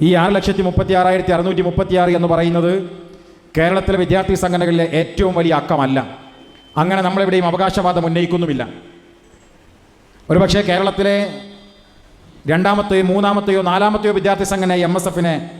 ഈ ആറ് ലക്ഷത്തി മുപ്പത്തി ആറായിരത്തി അറുന്നൂറ്റി മുപ്പത്തി ആറ് എന്ന് പറയുന്നത് കേരളത്തിലെ വിദ്യാർത്ഥി സംഘടനകളിലെ ഏറ്റവും വലിയ അക്കമല്ല. അങ്ങനെ നമ്മളെവിടെയും അവകാശവാദം ഉന്നയിക്കുന്നുമില്ല. ഒരുപക്ഷെ കേരളത്തിലെ രണ്ടാമത്തെയോ മൂന്നാമത്തെയോ നാലാമത്തെയോ വിദ്യാർത്ഥി സംഘടന എം എസ് എഫിനെ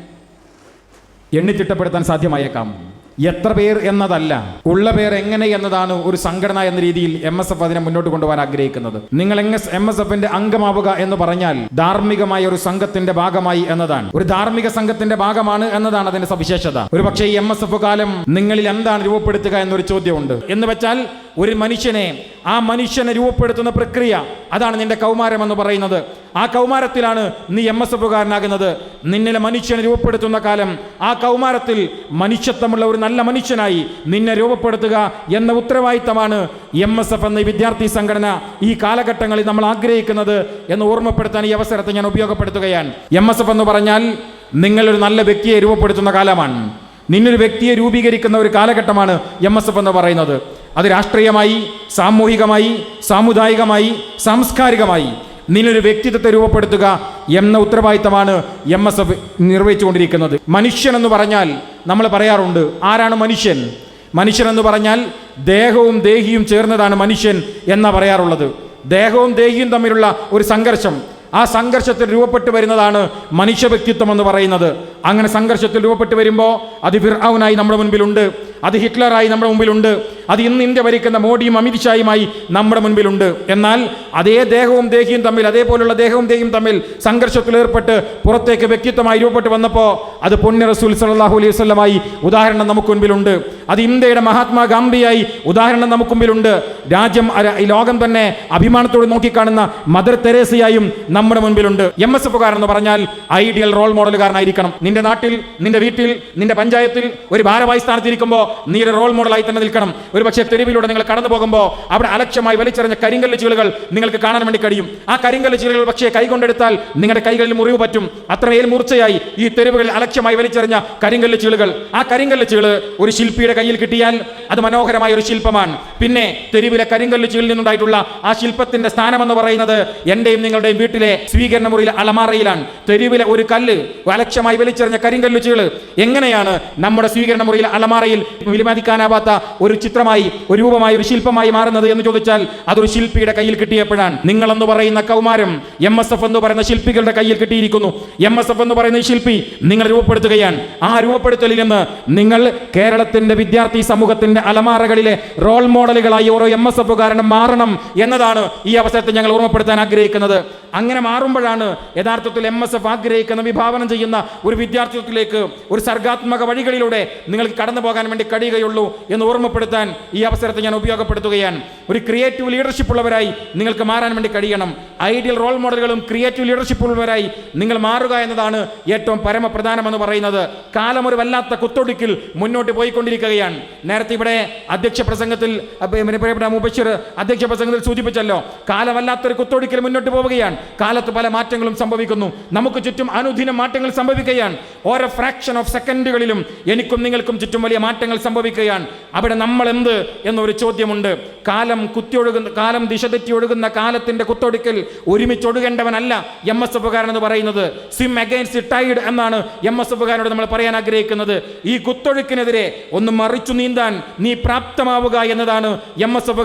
എണ്ണിത്തിട്ടപ്പെടുത്താൻ സാധ്യമായേക്കാം. എത്ര പേർ എന്നതല്ല. ഉള്ള പേർ എങ്ങനെ എന്നതാണ് ഒരു സംഘടന എന്ന രീതിയിൽ എം എസ് എഫ് അതിനെ മുന്നോട്ട് കൊണ്ടുപോകാൻ ആഗ്രഹിക്കുന്നത്. നിങ്ങൾ എം എസ് എഫിന്റെ അംഗമാവുക എന്ന് പറഞ്ഞാൽ ധാർമ്മികമായ ഒരു സംഘത്തിന്റെ ഭാഗമായി എന്നതാണ്. ഒരു ധാർമ്മിക സംഘത്തിന്റെ ഭാഗമാണ് എന്നതാണ് അതിന്റെ സവിശേഷത. ഒരു പക്ഷേ ഈ എം എസ് എഫ് കാലം നിങ്ങളിൽ എന്താണ് രൂപപ്പെടുത്തുക എന്നൊരു ചോദ്യമുണ്ട്. എന്ന് വെച്ചാൽ ഒരു മനുഷ്യനെ ആ മനുഷ്യനെ രൂപപ്പെടുത്തുന്ന പ്രക്രിയ അതാണ് നിന്റെ കൗമാരം എന്ന് പറയുന്നത്. ആ കൗമാരത്തിലാണ് നീ എം എസ് എഫുകാരനാകുന്നത്. നിന്നിലെ മനുഷ്യനെ രൂപപ്പെടുത്തുന്ന കാലം ആ കൗമാരത്തിൽ മനുഷ്യത്വമുള്ള ഒരു നല്ല മനുഷ്യനായി നിന്നെ രൂപപ്പെടുത്തുക എന്ന ഉത്തരവാദിത്തമാണ് എം എസ് എഫ് എന്ന വിദ്യാർത്ഥി സംഘടന ഈ കാലഘട്ടങ്ങളിൽ നമ്മൾ ആഗ്രഹിക്കുന്നത് എന്ന് ഓർമ്മപ്പെടുത്താൻ ഈ അവസരത്തെ ഞാൻ ഉപയോഗപ്പെടുത്തുകയാണ്. എം എസ് എഫ് എന്ന് പറഞ്ഞാൽ നിങ്ങളൊരു നല്ല വ്യക്തിയെ രൂപപ്പെടുത്തുന്ന കാലമാണ്. നിന്നൊരു വ്യക്തിയെ രൂപീകരിക്കുന്ന ഒരു കാലഘട്ടമാണ് എം എസ് എഫ് എന്ന് പറയുന്നത്. അത് രാഷ്ട്രീയമായി സാമൂഹികമായി സാമുദായികമായി സാംസ്കാരികമായി നിന്നൊരു വ്യക്തിത്വത്തെ രൂപപ്പെടുത്തുക എന്ന ഉത്തരവാദിത്തമാണ് എം എസ് എഫ് നിർവഹിച്ചുകൊണ്ടിരിക്കുന്നത്. മനുഷ്യൻ എന്ന് പറഞ്ഞാൽ നമ്മൾ പറയാറുണ്ട് ആരാണ് മനുഷ്യൻ? മനുഷ്യൻ എന്ന് പറഞ്ഞാൽ ദേഹവും ദേഹിയും ചേർന്നതാണ് മനുഷ്യൻ എന്നാ പറയാറുള്ളത്. ദേഹവും ദേഹിയും തമ്മിലുള്ള ഒരു സംഘർഷം. ആ സംഘർഷത്തിൽ രൂപപ്പെട്ടു വരുന്നതാണ് മനുഷ്യ വ്യക്തിത്വം എന്ന് പറയുന്നത്. അങ്ങനെ സംഘർഷത്തിൽ രൂപപ്പെട്ടു വരുമ്പോൾ അത് ഫിർഔനായി നമ്മുടെ മുൻപിലുണ്ട്. അത് ഹിറ്റ്ലറായി നമ്മുടെ മുമ്പിലുണ്ട്. അത് ഇന്ന് ഇന്ത്യ ഭരിക്കുന്ന മോഡിയും അമിത്ഷായുമായി നമ്മുടെ മുൻപിലുണ്ട്. എന്നാൽ അതേ ദേഹവും ദേഹിയും തമ്മിൽ അതേപോലുള്ള ദേഹവും ദേഹിയും തമ്മിൽ സംഘർഷത്തിലേർപ്പെട്ട് പുറത്തേക്ക് വ്യക്തിത്വമായി രൂപപ്പെട്ട് വന്നപ്പോൾ അത് പൊന്നി റസൂൽ സലാഹു അലൈഹി വസ്ലമായി ഉദാഹരണം നമുക്ക് മുൻപിലുണ്ട്. അത് ഇന്ത്യയുടെ മഹാത്മാഗാന്ധിയായി ഉദാഹരണം നമുക്ക് മുമ്പിലുണ്ട് രാജ്യം ലോകം തന്നെ അഭിമാനത്തോട് നോക്കിക്കാണുന്ന മദർ തെരേസയായും നമ്മുടെ മുൻപിലുണ്ട്. എം എസ് എഫുകാരൻ എന്ന് പറഞ്ഞാൽ ഐഡിയൽ റോൾ മോഡലുകാരനായിരിക്കണം. നിന്റെ നാട്ടിൽ നിന്റെ വീട്ടിൽ നിന്റെ പഞ്ചായത്തിൽ ഒരു ഭാരവാഹി സ്ഥാനത്തിരിക്കുമ്പോൾ നീ റോൾ മോഡലായി തന്നെ നിൽക്കണം. ഒരു പക്ഷേ തെരുവിലൂടെ നിങ്ങൾ കടന്നു പോകുമ്പോൾ അവിടെ അലക്ഷ്യമായി വലിച്ചെറിഞ്ഞ കരിങ്കല്ല് ചീളുകൾ നിങ്ങൾക്ക് കാണാൻ വേണ്ടി കഴിയും. ആ കരിങ്കല്ല് ചീളുകൾ പക്ഷേ കൈകൊണ്ടെടുത്താൽ നിങ്ങളുടെ കൈകളിൽ മുറിവ് പറ്റും. അത്രമേൽ മൂർച്ചയായി ഈ തെരുവുകളിൽ അലക്ഷ്യമായി വലിച്ചെറിഞ്ഞ കരിങ്കല്ല് ചീളുകൾ. ആ കരിങ്കല്ല് ചീൾ ഒരു ശില്പിയുടെ കയ്യിൽ കിട്ടിയാൽ അത് മനോഹരമായ ഒരു ശില്പമാണ്. പിന്നെ തെരുവിലെ കരിങ്കല്ല് ചീളിൽ നിന്നുണ്ടായിട്ടുള്ള ആ ശില്പത്തിന്റെ സ്ഥാനമെന്ന് പറയുന്നത് എന്റെയും നിങ്ങളുടെയും വീട്ടിലെ സ്വീകരണ മുറിയിലെ അലമാറയിലാണ്. തെരുവിലെ ഒരു കല്ല് അലക്ഷ്യമായി വലിച്ചെറിഞ്ഞ കരിങ്കല്ല് ചീൾ. എങ്ങനെയാണ് നമ്മുടെ സ്വീകരണ മുറിയിലെ അളമാറയിൽ വിലമതിക്കാനാവാത്ത ഒരു ചിത്രമായി ഒരു രൂപമായി ഒരു ശില്പമായി മാറുന്നത് എന്ന് ചോദിച്ചാൽ അതൊരു ശില്പിയുടെ കയ്യിൽ കിട്ടിയപ്പോഴാണ്. നിങ്ങൾ എന്ന് പറയുന്ന കൗമാരം എം എസ് എഫ് എന്ന് പറയുന്ന ശില്പികളുടെ കയ്യിൽ കിട്ടിയിരിക്കുന്നു. എം എസ് എഫ് എന്ന് പറയുന്ന ഈ ശില്പി നിങ്ങൾ രൂപപ്പെടുത്തുകയാണ്. ആ രൂപപ്പെടുത്തലിൽ നിന്ന് നിങ്ങൾ കേരളത്തിന്റെ വിദ്യാർത്ഥി സമൂഹത്തിന്റെ അലമാറകളിലെ റോൾ മോഡലുകളായി ഓരോ എം എസ് എഫുകാരനും മാറണം എന്നതാണ് ഈ അവസരത്തിൽ ഞങ്ങൾ ഓർമ്മപ്പെടുത്താൻ ആഗ്രഹിക്കുന്നത്. അങ്ങനെ മാറുമ്പോഴാണ് യഥാർത്ഥത്തിൽ എം എസ് എഫ് ആഗ്രഹിക്കുന്ന വിഭാവനം ചെയ്യുന്ന ഒരു വിദ്യാർത്ഥിത്വത്തിലേക്ക് ഒരു സർഗാത്മക വഴികളിലൂടെ നിങ്ങൾക്ക് കടന്നു പോകാൻ വേണ്ടി കഴിയുകയുള്ളൂ എന്ന് ഓർമ്മപ്പെടുത്താൻ ഈ അവസരത്തെ ഞാൻ ഉപയോഗപ്പെടുത്തുകയാണ്. ഒരു ക്രിയേറ്റീവ് ലീഡർഷിപ്പ് ഉള്ളവരായി നിങ്ങൾക്ക് മാറാൻ വേണ്ടി കഴിയണം. ഐഡിയൽ റോൾ മോഡലുകളും ക്രിയേറ്റീവ് ലീഡർഷിപ്പ് ഉള്ളവരായി നിങ്ങൾ മാറുക എന്നതാണ് ഏറ്റവും പരമപ്രധാനമെന്ന് പറയുന്നത്. കാലം ഒരു വല്ലാത്ത കുത്തൊടുക്കിൽ മുന്നോട്ട് പോയിക്കൊണ്ടിരിക്കുകയാണ്. നേരത്തെ ഇവിടെ അധ്യക്ഷ പ്രസംഗത്തിൽ പ്രിയപ്പെട്ട മുബഷിർ അധ്യക്ഷ പ്രസംഗത്തിൽ സൂചിപ്പിച്ചല്ലോ കാലം വല്ലാത്തൊരു കുത്തൊടുക്കിൽ മുന്നോട്ട് പോവുകയാണ്. കാലത്ത് പല മാറ്റങ്ങളും സംഭവിക്കുന്നു. നമുക്ക് ചുറ്റും അനുദിനം മാറ്റങ്ങൾ സംഭവിക്കുകയാണ്. ഓരോ ഫ്രാക്ഷൻ ഓഫ് സെക്കൻഡുകളിലും എനിക്കും നിങ്ങൾക്കും ചുറ്റും വലിയ മാറ്റങ്ങൾ സംഭവിക്കുകയാണ്. അവിടെ നമ്മൾ എന്ത് എന്നൊരു ചോദ്യമുണ്ട്. കാലം കുത്തിയൊഴുകുന്ന കാലം ദിശ തെറ്റി ഒഴുകുന്ന കാലത്തിന്റെ കുത്തൊടുക്കൽ ഒരുമിച്ചൊഴുകേണ്ടവനല്ല എം എസ് എഫുകാരൻ എന്ന് പറയുന്നത്. സ്വിം അഗൈൻസ്റ്റ് ടൈഡ് എന്നാണ് എം എസ് എഫുകാരനോട് നമ്മൾ പറയാൻ ആഗ്രഹിക്കുന്നത്. ഈ കുത്തൊഴുക്കിനെതിരെ ഒന്ന് മറിച്ചു നീന്താൻ നീ പ്രാപ്തമാവുക എന്നതാണ് എം എസ് എഫ്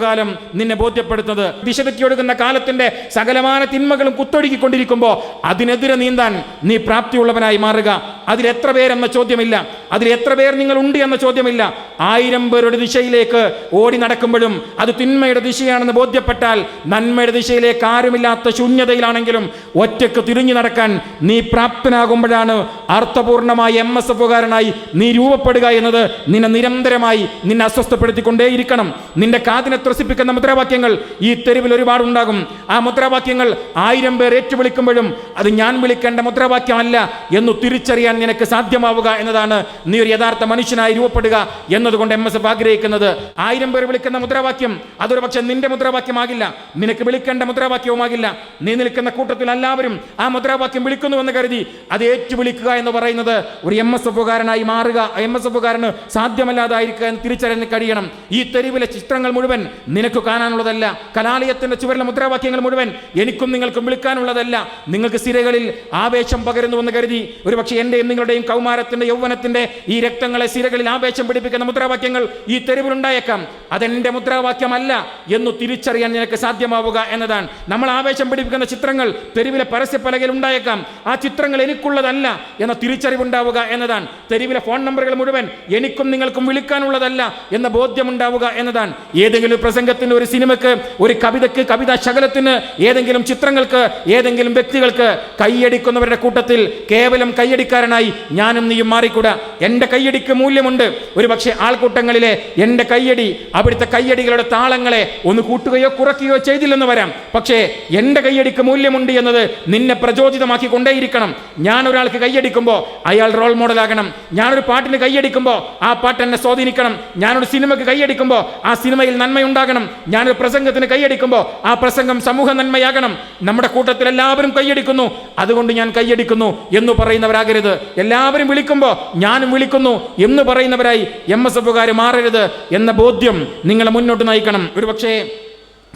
നിന്നെ ബോധ്യപ്പെടുത്തുന്നത്. ദിശ തെറ്റി ഒഴുകുന്ന കാലത്തിന്റെ സകലമാന തിന്മകളും കുത്തൊഴുകിക്കൊണ്ടിരിക്കുമ്പോൾ അതിനെതിരെ നീന്താൻ നീ പ്രാപ്തിയുള്ളവനായി മാറുക. അതിൽ എത്ര പേരെന്ന ചോദ്യമില്ല. അതിൽ എത്ര പേർ നിങ്ങൾ ഉണ്ട് എന്ന ചോദ്യമില്ല. ആയിരം പേരുടെ ദിശയിലേക്ക് ഓടി നടക്കുമ്പോഴും അത് തിന്മയുടെ ദിശയാണെന്ന് ബോധ്യപ്പെട്ടാൽ നന്മയുടെ ദിശയിലേക്ക് ആരുമില്ലാത്ത ശൂന്യതയിലാണെങ്കിലും ഒറ്റയ്ക്ക് തിരിഞ്ഞു നടക്കാൻ നീ പ്രാപ്തനാകുമ്പോഴാണ് അർത്ഥപൂർണമായി എം എസ് എഫുകാരനായി നീ രൂപപ്പെടുക എന്നത് നിന്നെ നിരന്തരമായി നിന്നെ അസ്വസ്ഥപ്പെടുത്തിക്കൊണ്ടേയിരിക്കണം. നിന്റെ കാതിനെ ത്രസിപ്പിക്കുന്ന മുദ്രാവാക്യങ്ങൾ ഈ തെരുവിൽ ഒരുപാടുണ്ടാകും. ആ മുദ്രാവാക്യങ്ങൾ ആയിരം പേർ ഏറ്റുവിളിക്കുമ്പോഴും അത് ഞാൻ വിളിക്കേണ്ട മുദ്രാവാക്യമല്ല എന്ന് തിരിച്ചറിയാൻ നിനക്ക് സാധ്യമാവുക എന്നതാണ് നീ ഒരു യഥാർത്ഥ മനുഷ്യനായി രൂപപ്പെടുക എന്നതുകൊണ്ട് എം എസ് എഫ് ആഗ്രഹിക്കുന്നത്. ആയിരം പേർ വിളിക്കുന്ന മുദ്രാവാക്യം അതൊരു പക്ഷെ നിന്റെ മുദ്രാവാക്യമാകില്ല. നിനക്ക് വിളിക്കേണ്ട മുദ്രാവാക്യവുമാകില്ല. നീ നിൽക്കുന്ന കൂട്ടത്തിൽ എല്ലാവരും ആ മുദ്രാവാക്യം വിളിക്കുന്നുവെന്ന് കരുതി അത് ഏറ്റുവിളിക്കുക എന്ന് പറയുന്നത് ഒരു എം എസ് എഫുകാരനായി മാറുക എം എസ് എഫുകാരന് സാധ്യമല്ലാതായിരിക്കുക എന്ന് തിരിച്ചറിഞ്ഞ് കഴിയണം. ഈ തെരുവിലെ ചിത്രങ്ങൾ മുഴുവൻ നിനക്ക് കാണാനുള്ളതല്ല. കലാലയത്തിന്റെ ചുവരിലെ മുദ്രാവാക്യങ്ങൾ മുഴുവൻ എനിക്കും നിങ്ങൾക്കും വിളിക്കാനുള്ളതല്ല. നിങ്ങൾക്ക് സിരകളിൽ ആവേശം പകരുന്നുവെന്ന് കരുതി ഒരുപക്ഷെ നിങ്ങളുടെയും കൗമാരത്തിന്റെ യൗവനത്തിന്റെ ഈ രക്തങ്ങളെ സിരകളിൽ ആവേശം പിടിപ്പിക്കുന്ന മുദ്രാവാക്യങ്ങൾ ഈ തെരുവിലുണ്ടായേക്കാം. അതെന്റെ മുദ്രാവാക്യമല്ല എന്നു തിരിച്ചറിയാൻ നിനക്ക് സാധ്യമാവുക എന്നതാണ്. നമ്മൾ ആവേശം പിടിപ്പിക്കുന്ന ചിത്രങ്ങൾ തെരുവിലെ പരസ്യപ്പലകയിൽ ഉണ്ടായേക്കാം. ആ ചിത്രങ്ങൾ എനിക്കുള്ളതല്ല എന്ന തിരിച്ചറിവുണ്ടാവുക എന്നതാണ്. തെരുവിലെ ഫോൺ നമ്പറുകൾ മുഴുവൻ എനിക്കും നിങ്ങൾക്കും വിളിക്കാനുള്ളതല്ല എന്ന ബോധ്യമുണ്ടാവുക എന്നതാണ്. ഏതെങ്കിലും പ്രസംഗത്തിന് ഒരു സിനിമയ്ക്ക് ഒരു കവിതയ്ക്ക് കവിതാ ശകലത്തിന് ഏതെങ്കിലും ചിത്രങ്ങൾക്ക് ഏതെങ്കിലും വ്യക്തികൾക്ക് കൈയടിക്കുന്നവരുടെ കൂട്ടത്തിൽ കേവലം കൈയടിക്കാരനായി ഞാനും നീയും മാറിക്കൂടാ. എന്റെ കയ്യടിക്ക് മൂല്യമുണ്ട്. ഒരു പക്ഷേ ആൾക്കൂട്ടങ്ങളിലെ എന്റെ കയ്യടി അവിടുത്തെ കയ്യടികളുടെ താളങ്ങളെ ഒന്ന് കൂട്ടുകയോ കുറയ്ക്കുകയോ ചെയ്തില്ലെന്ന് വരാം. പക്ഷേ എന്റെ കയ്യടിക്ക് മൂല്യമുണ്ട് എന്നത് നിന്നെ പ്രചോദിതമാക്കി കൊണ്ടേയിരിക്കണം ഞാൻ ഒരാൾക്ക് കയ്യടിക്കുമ്പോൾ അയാൾ റോൾ മോഡലാകണം ഞാനൊരു പാട്ടിന് കയ്യടിക്കുമ്പോൾ ആ പാട്ട് എന്നെ സ്വാധീനിക്കണം. ഞാനൊരു സിനിമയ്ക്ക് കൈയടിക്കുമ്പോൾ ആ സിനിമയിൽ നന്മയുണ്ടാകണം. ഞാനൊരു പ്രസംഗത്തിന് കൈയടിക്കുമ്പോൾ ആ പ്രസംഗം സമൂഹ നന്മയാകണം. നമ്മുടെ കൂട്ടത്തിൽ എല്ലാവരും കൈയടിക്കുന്നു അതുകൊണ്ട് ഞാൻ കൈയടിക്കുന്നു എന്ന് പറയുന്നവരാകരുത്. എല്ലാവരും വിളിക്കുമ്പോൾ ഞാനും വിളിക്കുന്നു എന്ന് പറയുന്നവരായി എം എസ് എഫുകാർ മാറരുത് എന്ന ബോധ്യം നിങ്ങളെ മുന്നോട്ട് നയിക്കണം. ഒരു പക്ഷേ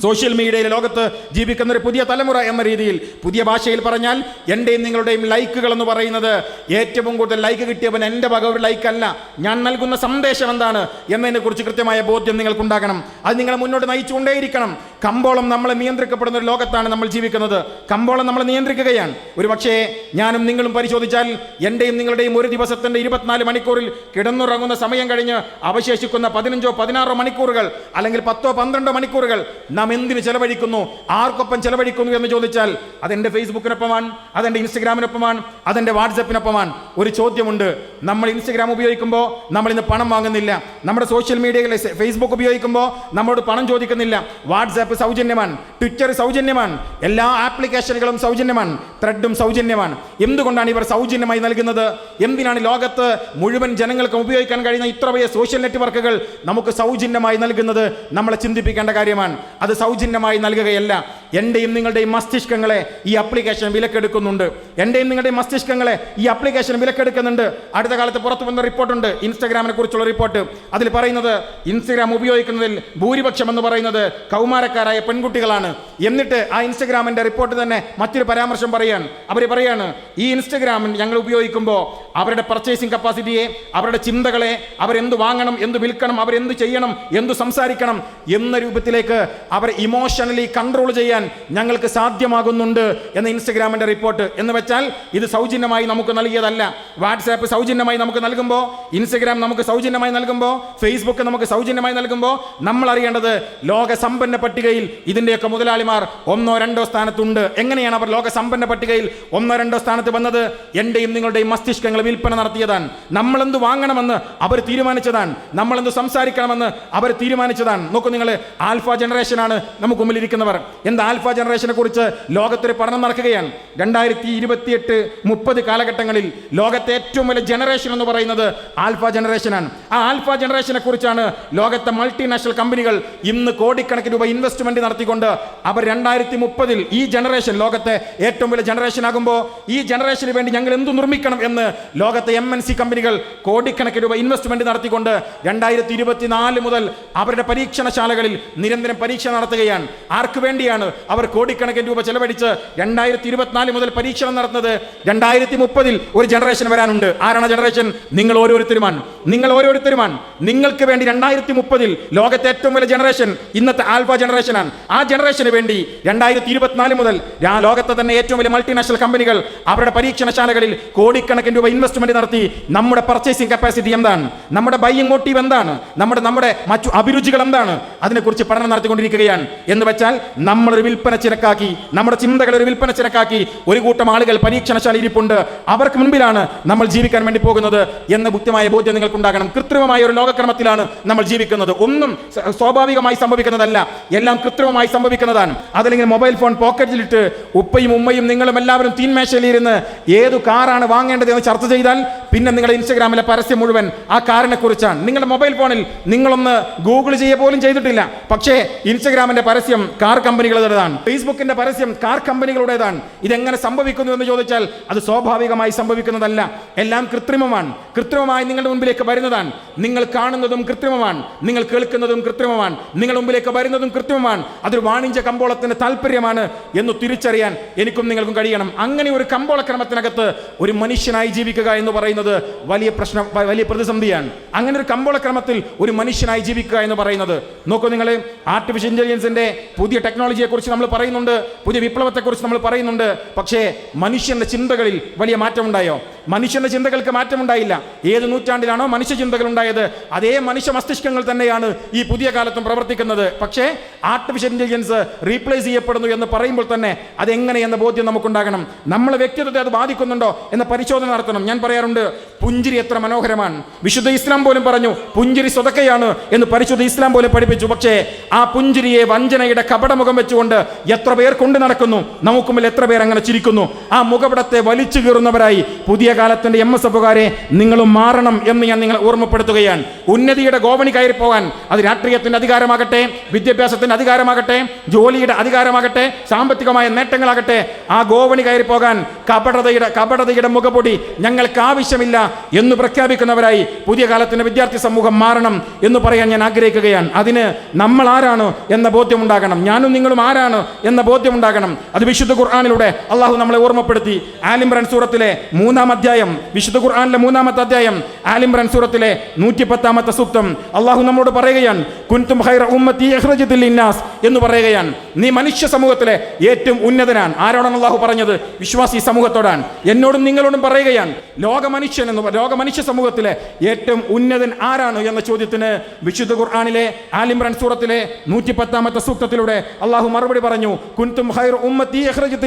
സോഷ്യൽ മീഡിയയിലെ ലോകത്ത് ജീവിക്കുന്ന ഒരു പുതിയ തലമുറ എന്ന രീതിയിൽ പുതിയ ഭാഷയിൽ പറഞ്ഞാൽ എന്റെയും നിങ്ങളുടെയും ലൈക്കുകൾ എന്ന് പറയുന്നത് ഏറ്റവും കൂടുതൽ ലൈക്ക് കിട്ടിയവൻ എന്റെ വക ഒരു ലൈക്കല്ല ഞാൻ നൽകുന്ന സന്ദേശം എന്താണ് എന്നതിനെക്കുറിച്ച് കൃത്യമായ ബോധ്യം നിങ്ങൾക്കുണ്ടാകണം. അത് നിങ്ങളെ മുന്നോട്ട് നയിച്ചുകൊണ്ടേയിരിക്കണം. കമ്പോളം നമ്മളെ നിയന്ത്രിക്കപ്പെടുന്ന ഒരു ലോകത്താണ് നമ്മൾ ജീവിക്കുന്നത്. കമ്പോളം നമ്മളെ നിയന്ത്രിക്കുകയാണ്. ഒരു പക്ഷേ ഞാനും നിങ്ങളും പരിശോധിച്ചാൽ എന്റെയും നിങ്ങളുടെയും ഒരു ദിവസത്തിന്റെ ഇരുപത്തിനാല് മണിക്കൂറിൽ കിടന്നുറങ്ങുന്ന സമയം കഴിഞ്ഞ് അവശേഷിക്കുന്ന പതിനഞ്ചോ പതിനാറോ മണിക്കൂറുകൾ അല്ലെങ്കിൽ പത്തോ പന്ത്രണ്ടോ മണിക്കൂറുകൾ നാം എന്തിന് ചെലവഴിക്കുന്നു? ആർക്കൊപ്പം ചെലവഴിക്കുന്നു എന്ന് ചോദിച്ചാൽ അതെന്റെ ഫേസ്ബുക്കിനൊപ്പമാണ് അതെന്റെ ഇൻസ്റ്റഗ്രാമിനൊപ്പമാണ് അതെന്റെ വാട്സപ്പിനൊപ്പമാണ് ഒരു ചോദ്യമുണ്ട്. നമ്മൾ ഇൻസ്റ്റഗ്രാം ഉപയോഗിക്കുമ്പോൾ നമ്മൾ ഇന്ന് പണം വാങ്ങുന്നില്ല. നമ്മുടെ സോഷ്യൽ മീഡിയയിലെ ഫേസ്ബുക്ക് ഉപയോഗിക്കുമ്പോൾ നമ്മളോട് പണം ചോദിക്കുന്നില്ല. വാട്സാപ്പ് സൗജന്യമാണ്. ട്വിറ്റർ സൗജന്യമാണ്. എല്ലാ ആപ്ലിക്കേഷനുകളും സൗജന്യമാണ്. ത്രെഡും സൗജന്യമാണ്. എന്തുകൊണ്ടാണ് ഇവർ സൗജന്യമായി നൽകുന്നത്? എന്തിനാണ് ലോകത്ത് മുഴുവൻ ജനങ്ങൾക്കും ഉപയോഗിക്കാൻ കഴിയുന്ന ഇത്ര വലിയ സോഷ്യൽ നെറ്റ്വർക്കുകൾ നമുക്ക് സൗജന്യമായി നൽകുന്നത്? നമ്മളെ ചിന്തിപ്പിക്കേണ്ട കാര്യമാണ്. അത് സൗജന്യമായി നൽകുകയല്ല. എന്റെയും നിങ്ങളുടെയും മസ്തിഷ്കങ്ങളെ ഈ ആപ്ലിക്കേഷൻ വിലക്കെടുക്കുന്നുണ്ട്. എന്റെയും നിങ്ങളുടെയും മസ്തിഷ്കങ്ങളെ ഈ ആപ്ലിക്കേഷൻ വിലക്കെടുക്കുന്നുണ്ട്. അടുത്ത കാലത്ത് പുറത്തു വന്ന റിപ്പോർട്ടുണ്ട്. ഇൻസ്റ്റാഗ്രാമിനെ കുറിച്ചുള്ള റിപ്പോർട്ട്. അതിൽ പറയുന്നത് ഇൻസ്റ്റഗ്രാം ഉപയോഗിക്കുന്നതിൽ ഭൂരിപക്ഷം എന്ന് പറയുന്നത് കൗമാരക്കാരായ പെൺകുട്ടികളാണ്. എന്നിട്ട് ആ ഇൻസ്റ്റഗ്രാമിന്റെ റിപ്പോർട്ട് തന്നെ മറ്റൊരു പരാമർശം പറയാൻ. അവർ പറയാണ് ഈ ഇൻസ്റ്റഗ്രാമിൽ ഞങ്ങൾ ഉപയോഗിക്കുമ്പോൾ അവരുടെ പർച്ചേസിംഗ് കപ്പാസിറ്റിയെ അവരുടെ ചിന്തകളെ അവരെന്ത് വാങ്ങണം എന്ത് വിൽക്കണം അവരെന്ത് ചെയ്യണം എന്ത് സംസാരിക്കണം എന്ന രൂപത്തിലേക്ക് അവർ ഇമോഷണലി കൺട്രോൾ ചെയ്യാൻ ഞങ്ങൾക്ക് സാധ്യമാകുന്നുണ്ട് എന്ന ഇൻസ്റ്റഗ്രാമിന്റെ റിപ്പോർട്ട്. എന്ന് വെച്ചാൽ ഇത് സൗജന്യമായി നമുക്ക് നൽകിയതല്ല. വാട്സാപ്പ് സൗജന്യമായി നമുക്ക് നൽകുമ്പോൾ ഇൻസ്റ്റഗ്രാം നമുക്ക് സൗജന്യമായി നൽകുമ്പോൾ ഫേസ്ബുക്ക് നമുക്ക് സൗജന്യമായി നൽകുമ്പോൾ നമ്മൾ അറിയേണ്ടത് ലോക സമ്പന്ന പട്ടികയിൽ ഇതിന്റെയൊക്കെ മുതലാളിമാർ ഒന്നോ രണ്ടോ സ്ഥാനത്തുണ്ട്. എങ്ങനെയാണ് അവർ ലോക സമ്പന്ന പട്ടികയിൽ ഒന്നോ രണ്ടോ സ്ഥാനത്ത് വന്നത്? എന്റെയും നിങ്ങളുടെയും മസ്തിഷ്കങ്ങൾ വിൽപ്പന നടത്തിയതാണ്. നമ്മളെന്ത് വാങ്ങണമെന്ന് അവർ തീരുമാനിച്ചതാണ്. നമ്മളെന്ത് സംസാരിക്കണമെന്ന് അവർ തീരുമാനിച്ചതാണ്. നോക്കൂ നിങ്ങൾ ആൽഫ ജനറേഷനാണ് നമുക്ക് മുമ്പിലിരിക്കുന്നവർ. എന്താ ആൽഫ ജനറേഷനെ കുറിച്ച് ലോകത്തൊരു പഠനം നടക്കുകയാണ്. രണ്ടായിരത്തി ഇരുപത്തിയെട്ട് മുപ്പത് കാലഘട്ടങ്ങളിൽ ലോകത്തെ ഏറ്റവും വലിയ ജനറേഷൻ എന്ന് പറയുന്നത് ആൽഫ ജനറേഷനാണ്. ആ ആൽഫ ജനറേഷനെ കുറിച്ചാണ് ലോകത്തെ മൾട്ടിനാഷണൽ കമ്പനികൾ ഇന്ന് കോടിക്കണക്കിന് രൂപ ഇൻവെസ്റ്റ്മെന്റ് നടത്തിക്കൊണ്ട് അവർ രണ്ടായിരത്തി മുപ്പതിൽ ഈ ജനറേഷൻ ലോകത്തെ ഏറ്റവും വലിയ ജനറേഷൻ ആകുമ്പോൾ ഈ ജനറേഷന് വേണ്ടി ഞങ്ങൾ എന്തു നിർമ്മിക്കണം എന്ന് ലോകത്തെ എം എൻ സി കമ്പനികൾ കോടിക്കണക്കിന് രൂപ ഇൻവെസ്റ്റ്മെന്റ് നടത്തിക്കൊണ്ട് രണ്ടായിരത്തി ഇരുപത്തിനാല് മുതൽ അവരുടെ പരീക്ഷണശാലകളിൽ നിരന്തരം പരീക്ഷ നടത്തുകയാണ്. ആർക്ക് വേണ്ടിയാണ് അവർ കോടിക്കണക്കിന് രൂപ ചെലവഴിച്ച് രണ്ടായിരത്തി ഇരുപത്തിനാല് മുതൽ പരീക്ഷണം നടത്തുന്നത്? രണ്ടായിരത്തി മുപ്പതിൽ ഒരു ജനറേഷൻ വരാനുണ്ട്. ആരാണ് ജനറേഷൻ നിങ്ങൾ ഓരോരുത്തരുമാണ് നിങ്ങൾ ഓരോരുത്തരുമാണ് നിങ്ങൾക്ക് വേണ്ടി രണ്ടായിരത്തി മുപ്പതിൽ ലോകത്തെ ഏറ്റവും വലിയ ജനറേഷൻ ഇന്നത്തെ ആൽഫ ജനറേഷനാണ് ആ ജനറേഷന് വേണ്ടി രണ്ടായിരത്തി ഇരുപത്തിനാല് മുതൽ ആ ലോകത്തെ തന്നെ ഏറ്റവും വലിയ മൾട്ടിനാഷണൽ കമ്പനികൾ അവരുടെ പരീക്ഷണശാലകളിൽ കോടിക്കണക്കിന് രൂപ ഇൻവെസ്റ്റ്മെന്റ് നടത്തി നമ്മുടെ പർച്ചേസിംഗ് കപ്പാസിറ്റി എന്താണ്? നമ്മുടെ ബൈയിങ് മോട്ടീവ് എന്താണ്? നമ്മുടെ നമ്മുടെ മറ്റു അഭിരുചികൾ എന്താണ്? അതിനെക്കുറിച്ച് പഠനം നടത്തിക്കൊണ്ടിരിക്കുകയാണ്. എന്ന് വെച്ചാൽ നമ്മളൊരു വിൽപ്പന ചിരക്കാക്കി നമ്മുടെ ചിന്തകൾ ഒരു വിൽപ്പന ചിരക്കാക്കി ഒരു കൂട്ടം ആളുകൾ പരീക്ഷണശാല ഇരിപ്പുണ്ട്. അവർക്ക് മുൻപിലാണ് നമ്മൾ ജീവിക്കാൻ വേണ്ടി പോകുന്നത് എന്ന ബുദ്ധിമായ ബോധ്യം നിങ്ങൾക്കുണ്ടാകണം. കൃത്രിമമായ ഒരു ലോകക്രമത്തിലാണ് നമ്മൾ ജീവിക്കുന്നത്. ഒന്നും സ്വാഭാവികമായി സംഭവിക്കുന്നതല്ല. എല്ലാം കൃത്രിമമായി സംഭവിക്കുന്നതാണ്. അതല്ലെങ്കിൽ മൊബൈൽ ഫോൺ പോക്കറ്റിലിട്ട് ഉപ്പയും ഉമ്മയും നിങ്ങളും എല്ലാവരും തീന്മേശയിലിരുന്ന് ഏത് കാറാണ് വാങ്ങേണ്ടത് എന്ന് ചർച്ച ചെയ്താൽ പിന്നെ നിങ്ങളുടെ ഇൻസ്റ്റഗ്രാമിലെ പരസ്യം മുഴുവൻ ആ കാറിനെ കുറിച്ചാണ് നിങ്ങളുടെ മൊബൈൽ ഫോണിൽ നിങ്ങളൊന്ന് ഗൂഗിൾ ചെയ്യുക പോലും ചെയ്തിട്ടില്ല. പക്ഷേ ഇൻസ്റ്റഗ്രാമിന്റെ പരസ്യം കാർ കമ്പനികളുടേതാണ്. ഫേസ്ബുക്കിന്റെ പരസ്യം കാർ കമ്പനികളുടേതാണ്. ഇതെങ്ങനെ സംഭവിക്കുന്നു എന്ന് ചോദിച്ചാൽ അത് സ്വാഭാവികമായി സംഭവിക്കുന്നതല്ല. എല്ലാം കൃത്രിമമാണ്. കൃത്രിമമായി നിങ്ങളുടെ മുമ്പിലേക്ക് വരുന്നതാണ്. നിങ്ങൾ കാണുന്നതും കൃത്രിമമാണ്. നിങ്ങൾ കേൾക്കുന്നതും കൃത്രിമമാണ്. നിങ്ങളുടെ മുമ്പിലേക്ക് വരുന്നതും കൃത്രിമമാണ്. അതൊരു വാണിജ്യ കമ്പോളത്തിന്റെ താല്പര്യമാണ് എന്ന് തിരിച്ചറിയാൻ എനിക്കും നിങ്ങൾക്കും കഴിയണം. അങ്ങനെ ഒരു കമ്പോളക്രമത്തിനകത്ത് ഒരു മനുഷ്യനായി ജീവിക്കുക എന്ന് പറയുന്നത് വലിയ പ്രശ്നം വലിയ പ്രതിസന്ധിയാണ്. അങ്ങനെ ഒരു കമ്പോളക്രമത്തിൽ ഒരു മനുഷ്യനായി ജീവിക്കുക എന്ന് പറയുന്നത്. നോക്കൂ നിങ്ങൾ ആർട്ടിഫിഷ്യൽ ഇന്റലിജൻസിന്റെ പുതിയ ടെക്നോളജിയെ കുറിച്ച് നമ്മൾ പറയുന്നുണ്ട് പുതിയ വിപ്ലവത്തെക്കുറിച്ച് നമ്മൾ പറയുന്നുണ്ട്. പക്ഷേ മനുഷ്യന്റെ ചിന്തകളിൽ വലിയ മാറ്റമുണ്ടായോ? മനുഷ്യന്റെ ചിന്തകൾക്ക് മാറ്റമുണ്ടായില്ല. ഏത് നൂറ്റാണ്ടിലാണോ മനുഷ്യ ചിന്തകൾ ഉണ്ടായത് അതേ മനുഷ്യ മസ്തിഷ്കങ്ങൾ തന്നെയാണ് ഈ പുതിയ കാലത്തും പ്രവർത്തിക്കുന്നത്. പക്ഷേ ആർട്ടിഫിഷ്യൽ ഇന്റലിജൻസ് റീപ്ലേസ് ചെയ്യപ്പെടുന്നു എന്ന് പറയുമ്പോൾ തന്നെ അതെങ്ങനെയെന്ന ബോധ്യം നമുക്കുണ്ടാകണം. നമ്മളെ വ്യക്തിത്വത്തെ അത് ബാധിക്കുന്നുണ്ടോ എന്ന പരിശോധന നടത്തണം. ഞാൻ പറയാറുണ്ട് പുഞ്ചിരി എത്ര മനോഹരമാണ്. വിശുദ്ധ ഇസ്ലാം പോലും പറഞ്ഞു പുഞ്ചിരി സ്വതക്കയാണ് എന്ന് പരിശുദ്ധ ഇസ്ലാം പോലെ പഠിപ്പിച്ചു. പക്ഷേ ആ പുഞ്ചിരിയെ വഞ്ചനയുടെ കപടമുഖം വെച്ചുകൊണ്ട് എത്ര പേർ കൊണ്ട് നടക്കുന്നു? നമുക്കുമ്പിൽ എത്ര പേർ അങ്ങനെ ചിരിക്കുന്നു? ആ മുഖപടത്തെ വലിച്ചു കീറുന്നവരായി പുതിയ കാലത്തിന്റെ എം എസ് എഫുകാരെ നിങ്ങൾ മാറണം എന്ന് ഞാൻ നിങ്ങളെ ഓർമ്മപ്പെടുത്തുകയാണ്. ഉന്നതിയുടെ ഗോവണി കയറി പോകാൻ അത് രാഷ്ട്രീയത്തിന്റെ അധികാരമാകട്ടെ വിദ്യാഭ്യാസത്തിന്റെ അധികാരമാകട്ടെ ജോലിയുടെ അധികാരമാകട്ടെ സാമ്പത്തികമായ നേട്ടങ്ങളാകട്ടെ ആ ഗോവണി കയറി പോകാൻ കപടതയുടെ കപടതയുടെ മുഖപൊടി ഞങ്ങൾക്ക് ആവശ്യമില്ല എന്ന് പ്രഖ്യാപിക്കുന്നവരായി പുതിയ കാലത്തിന്റെ വിദ്യാർത്ഥി സമൂഹം മാറണം എന്ന് പറയാൻ ഞാൻ ആഗ്രഹിക്കുകയാണ്. അതിന് നമ്മൾ ആരാണ് എന്ന ബോധ്യമുണ്ടാകണം. ഞാനും നിങ്ങളും ആരാണ് എന്ന ബോധ്യമുണ്ടാകണം. അത് വിശുദ്ധ ഖുർആാനിലൂടെ അള്ളാഹു നമ്മളെ ഓർമ്മപ്പെടുത്തി. ആലിംറൻ സൂറത്തിലെ മൂന്നാം അധ്യായം വിശുദ്ധ ഖുർആാനിലെ മൂന്നാമത്തെ അധ്യായം ആലിംറൻ സൂറത്തിലെ നൂറ്റി പത്താമത്തെ സൂക്തം അള്ളാഹു നമ്മളോട് പറയുകയാണ് കുൻതും ഹൈറ ലിന്നാസ് എന്ന് പറയുകയാണ്. നീ മനുഷ്യ സമൂഹത്തിലെ ഏറ്റവും ഉന്നതനാണ്. ആരോടാണ് അള്ളാഹു പറഞ്ഞത്? വിശ്വാസി സമൂഹത്തോടാണ്. എന്നോടും നിങ്ങളോടും പറയുകയാണ് ലോക മനുഷ്യൻ എന്ന് ലോക മനുഷ്യ സമൂഹത്തിലെ ഏറ്റവും ഉന്നതൻ ആരാണ് എന്ന ചോദ്യത്തിന് വിശുദ്ധ ഖുർആാനിലെ ആലിംറൻ സൂറത്തിലെ നൂറ്റി പത്താമത്തെ സൂക്തത്തിലൂടെ അള്ളാഹു മറുപടി പറഞ്ഞു കുൻതും ഹൈർ ഉമ്മത്തി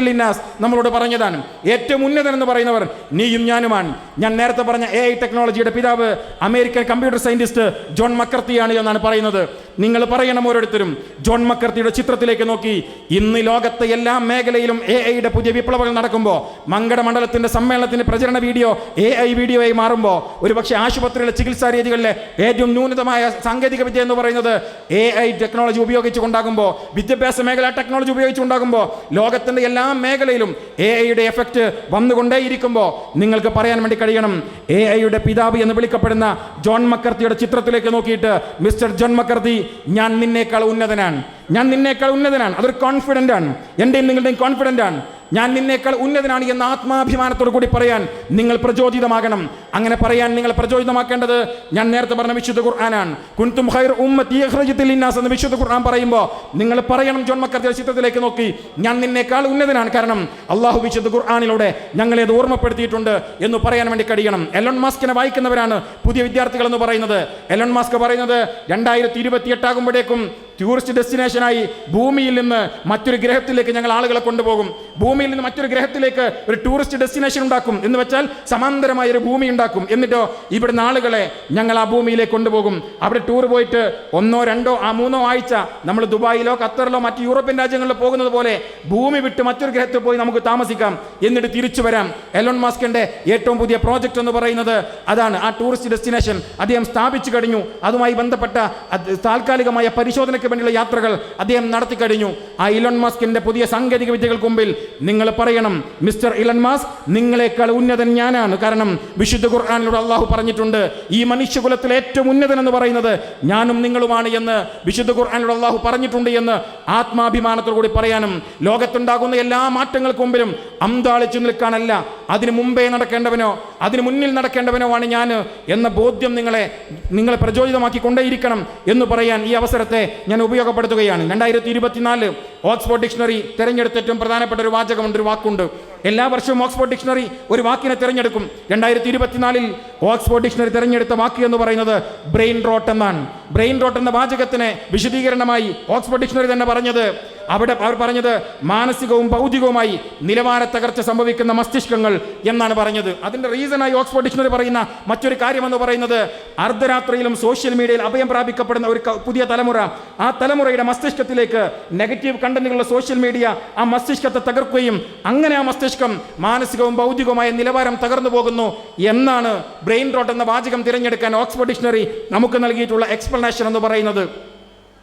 ലിന്നാസ് നമ്മളോട് പറഞ്ഞതാണ്. ഏറ്റവും ഉന്നതൻ എന്ന് പറയുന്നവർ നീയും ഞാനുമാണ്. ഞാൻ നേരത്തെ പറഞ്ഞ എ ഐ ടെക്നോളജിയുടെ പിതാവ് അമേരിക്കൻ കമ്പ്യൂട്ടർ സയന്റിസ്റ്റ് ജോൺ മക്കർത്തിയാണ് എന്നാണ് പറയുന്നത്. നിങ്ങൾ പറയണം ഓരോരുത്തരും. ജോൺ മക്കർത്തിയുടെ ചിത്രത്തിലേക്ക് നോക്കി. ഇന്ന് ലോകത്തെ എല്ലാ മേഖലയിലും എ ഐയുടെ പുതിയ വിപ്ലവങ്ങൾ നടക്കുമ്പോൾ മങ്കട മണ്ഡലത്തിന്റെ സമ്മേളനത്തിന്റെ പ്രചരണ വീഡിയോ എ ഐ വീഡിയോയായി മാറുമ്പോൾ ഒരുപക്ഷെ ആശുപത്രിയിലെ ചികിത്സാ രീതികളിലെ ഏറ്റവും ന്യൂനതമായ സാങ്കേതിക വിദ്യ എന്ന് പറയുന്നത് എ ഐ ടെക്നോളജി ഉപയോഗിച്ചുകൊണ്ടാകുമ്പോൾ വിദ്യാഭ്യാസ മേഖല ടെക്നോളജി ഉപയോഗിച്ചുകൊണ്ടാകുമ്പോൾ ലോകത്തിന്റെ എല്ലാ മേഖലയിലും എ ഐയുടെ എഫക്റ്റ് വന്നുകൊണ്ടേയിരിക്കുമ്പോൾ നിങ്ങൾക്ക് പറയാൻ വേണ്ടി കഴിയണം. എ ഐയുടെ പിതാവ് എന്ന് വിളിക്കപ്പെടുന്ന ജോൺ മക്കർത്തിയുടെ ചിത്രത്തിലേക്ക് നോക്കിയിട്ട് മിസ്റ്റർ ജോൺ മക്കർത്തി ഞാൻ നിന്നേക്കാൾ ഉന്നതനാണ്. ഞാൻ നിന്നേക്കാൾ ഉന്നതനാണ്. അതൊരു കോൺഫിഡന്റ് ആണ്. എന്റെയും നിങ്ങളുടെയും കോൺഫിഡന്റ് ആണ്. ഞാൻ നിന്നേക്കാൾ ഉന്നതനാണ് എന്ന ആത്മാഭിമാനത്തോടു കൂടി പറയാൻ നിങ്ങൾ പ്രചോദിതമാകണം. അങ്ങനെ പറയാൻ നിങ്ങൾ പ്രചോദിതമാക്കേണ്ടത് ഞാൻ നേരത്തെ പറഞ്ഞ വിശുദ്ധ ഖുർആനാണ്. കുൻതും ഖൈർ ഉമ്മത്തിന്നാസ് എന്ന് വിശുദ്ധ ഖുർആൻ പറയുമ്പോൾ നിങ്ങൾ പറയണം ജോൺ മക്കർത്തിയുടെ ചിത്രത്തിലേക്ക് നോക്കി ഞാൻ നിന്നേക്കാൾ ഉന്നതനാണ്. കാരണം അള്ളാഹു വിശുദ്ധ ഖുർആാനിലൂടെ ഞങ്ങളെ അത് ഓർമ്മപ്പെടുത്തിയിട്ടുണ്ട് എന്ന് പറയാൻ വേണ്ടി കഴിയണം. എലോൺ മാസ്കിനെ വായിക്കുന്നവരാണ് പുതിയ വിദ്യാർത്ഥികൾ എന്ന് പറയുന്നത്. എലോൺ മാസ്ക് പറയുന്നത് രണ്ടായിരത്തി ഇരുപത്തി എട്ടാകുമ്പോഴേക്കും ടൂറിസ്റ്റ് ഡെസ്റ്റിനേഷനായി ഭൂമിയിൽ നിന്ന് മറ്റൊരു ഗ്രഹത്തിലേക്ക് ഞങ്ങൾ ആളുകളെ കൊണ്ടുപോകും. ഭൂമിയിൽ നിന്ന് മറ്റൊരു ഗ്രഹത്തിലേക്ക് ഒരു ടൂറിസ്റ്റ് ഡെസ്റ്റിനേഷൻ ഉണ്ടാക്കും എന്ന് വെച്ചാൽ സമാന്തരമായ ഒരു ഭൂമി ഉണ്ടാക്കും. എന്നിട്ടോ ഇവിടുന്ന് ആളുകളെ ഞങ്ങൾ ആ ഭൂമിയിലേക്ക് കൊണ്ടുപോകും. അവിടെ ടൂർ പോയിട്ട് ഒന്നോ രണ്ടോ ആ മൂന്നോ ആഴ്ച നമ്മൾ ദുബായിലോ ഖത്തറിലോ മറ്റ് യൂറോപ്യൻ രാജ്യങ്ങളിലോ പോകുന്നത് പോലെ ഭൂമി വിട്ട് മറ്റൊരു ഗ്രഹത്തിൽ പോയി നമുക്ക് താമസിക്കാം. എന്നിട്ട് തിരിച്ചു വരാം. എലോൺ മാസ്കിന്റെ ഏറ്റവും പുതിയ പ്രോജക്റ്റ് എന്ന് പറയുന്നത് അതാണ് ആ ടൂറിസ്റ്റ് ഡെസ്റ്റിനേഷൻ. അദ്ദേഹം സ്ഥാപിച്ചു കഴിഞ്ഞു. അതുമായി ബന്ധപ്പെട്ട താൽക്കാലികമായ താൽക്കാലികമായ പരിശോധനയ്ക്ക് വേണ്ടിയുള്ള യാത്രകൾ അദ്ദേഹം നടത്തി കഴിഞ്ഞു. ആ ഇലോൺ മാസ്കിന്റെ പുതിയ സാങ്കേതിക വിദ്യകൾക്ക് മുമ്പിൽ നിങ്ങൾ പറയണം മിസ്റ്റർ ഇലൺ മാസ്ക് നിങ്ങളെക്കാൾ ഉന്നതൻ ഞാനാണ്. കാരണം വിശുദ്ധ ഖുർആാനിലൂടെ അള്ളാഹു പറഞ്ഞിട്ടുണ്ട് ഈ മനുഷ്യകുലത്തിൽ ഏറ്റവും ഉന്നതൻ എന്ന് പറയുന്നത് ഞാനും നിങ്ങളുമാണ് എന്ന് വിശുദ്ധ ഖുർആാനിലൂടെ അള്ളാഹു പറഞ്ഞിട്ടുണ്ട് എന്ന് ആത്മാഭിമാനത്തോടുകൂടി പറയാനും ലോകത്തുണ്ടാകുന്ന എല്ലാ മാറ്റങ്ങൾക്ക് മുമ്പിലും അന്താളിച്ചു നിൽക്കാനല്ല അതിനു മുമ്പേ നടക്കേണ്ടവനോ അതിനു മുന്നിൽ നടക്കേണ്ടവനോ ആണ് ഞാൻ എന്ന ബോധ്യം നിങ്ങളെ നിങ്ങളെ പ്രചോദിതമാക്കി കൊണ്ടേയിരിക്കണം എന്ന് പറയാൻ ഈ അവസരത്തെ ഞാൻ ഉപയോഗപ്പെടുത്തുകയാണ്. രണ്ടായിരത്തി ഇരുപത്തിനാല് ഓക്സ്ഫോർഡ് ഡിക്ഷണറി തിരഞ്ഞെടുത്ത ഏറ്റവും പ്രധാനപ്പെട്ട ഒരു വാചകമുണ്ട് ഒരു വാക്കുണ്ട്. എല്ലാ വർഷവും ഓക്സ്ഫോർഡ് ഡിക്ഷണറി ഒരു വാക്കിനെ തിരഞ്ഞെടുക്കും. രണ്ടായിരത്തി ഇരുപത്തിനാലിൽ ഓക്സ്ഫോർഡ് ഡിക്ഷണറി തിരഞ്ഞെടുത്ത വാക്ക് എന്ന് പറയുന്നത് ബ്രെയിൻ റോട്ട് എന്നാണ്. ബ്രെയിൻ റോട്ട് എന്ന വാചകത്തിന് വിശദീകരണമായി ഓക്സ്ഫോർഡ് ഡിക്ഷണറി തന്നെ പറഞ്ഞത് അവിടെ അവർ പറഞ്ഞത് മാനസികവും ഭൗതികവുമായി നിലവാര തകർച്ച സംഭവിക്കുന്ന മസ്തിഷ്കങ്ങൾ എന്നാണ് പറഞ്ഞത്. അതിന്റെ റീസണായി ഓക്സ്ഫോർഡ് ഡിക്ഷണറി പറയുന്ന മറ്റൊരു കാര്യമെന്ന് പറയുന്നത് അർദ്ധരാത്രിയിലും സോഷ്യൽ മീഡിയയിൽ അഭയം പ്രാപിക്കപ്പെടുന്ന ഒരു പുതിയ തലമുറ. ആ തലമുറയുടെ മസ്തിഷ്കത്തിലേക്ക് നെഗറ്റീവ് കണ്ടന്റുകളുള്ള സോഷ്യൽ മീഡിയ ആ മസ്തിഷ്കത്തെ തകർക്കുകയും അങ്ങനെ ആ മസ്തിഷ്കം മാനസികവും ഭൗതികവുമായ നിലവാരം തകർന്നു പോകുന്നു എന്നാണ് ബ്രെയിൻ റോട്ട് എന്ന വാചകം തിരഞ്ഞെടുക്കാൻ ഓക്സ്ഫോർഡ് ഡിക്ഷണറി നമുക്ക് നൽകിയിട്ടുള്ള എക്സ്പ്ലനേഷൻ എന്ന് പറയുന്നത്.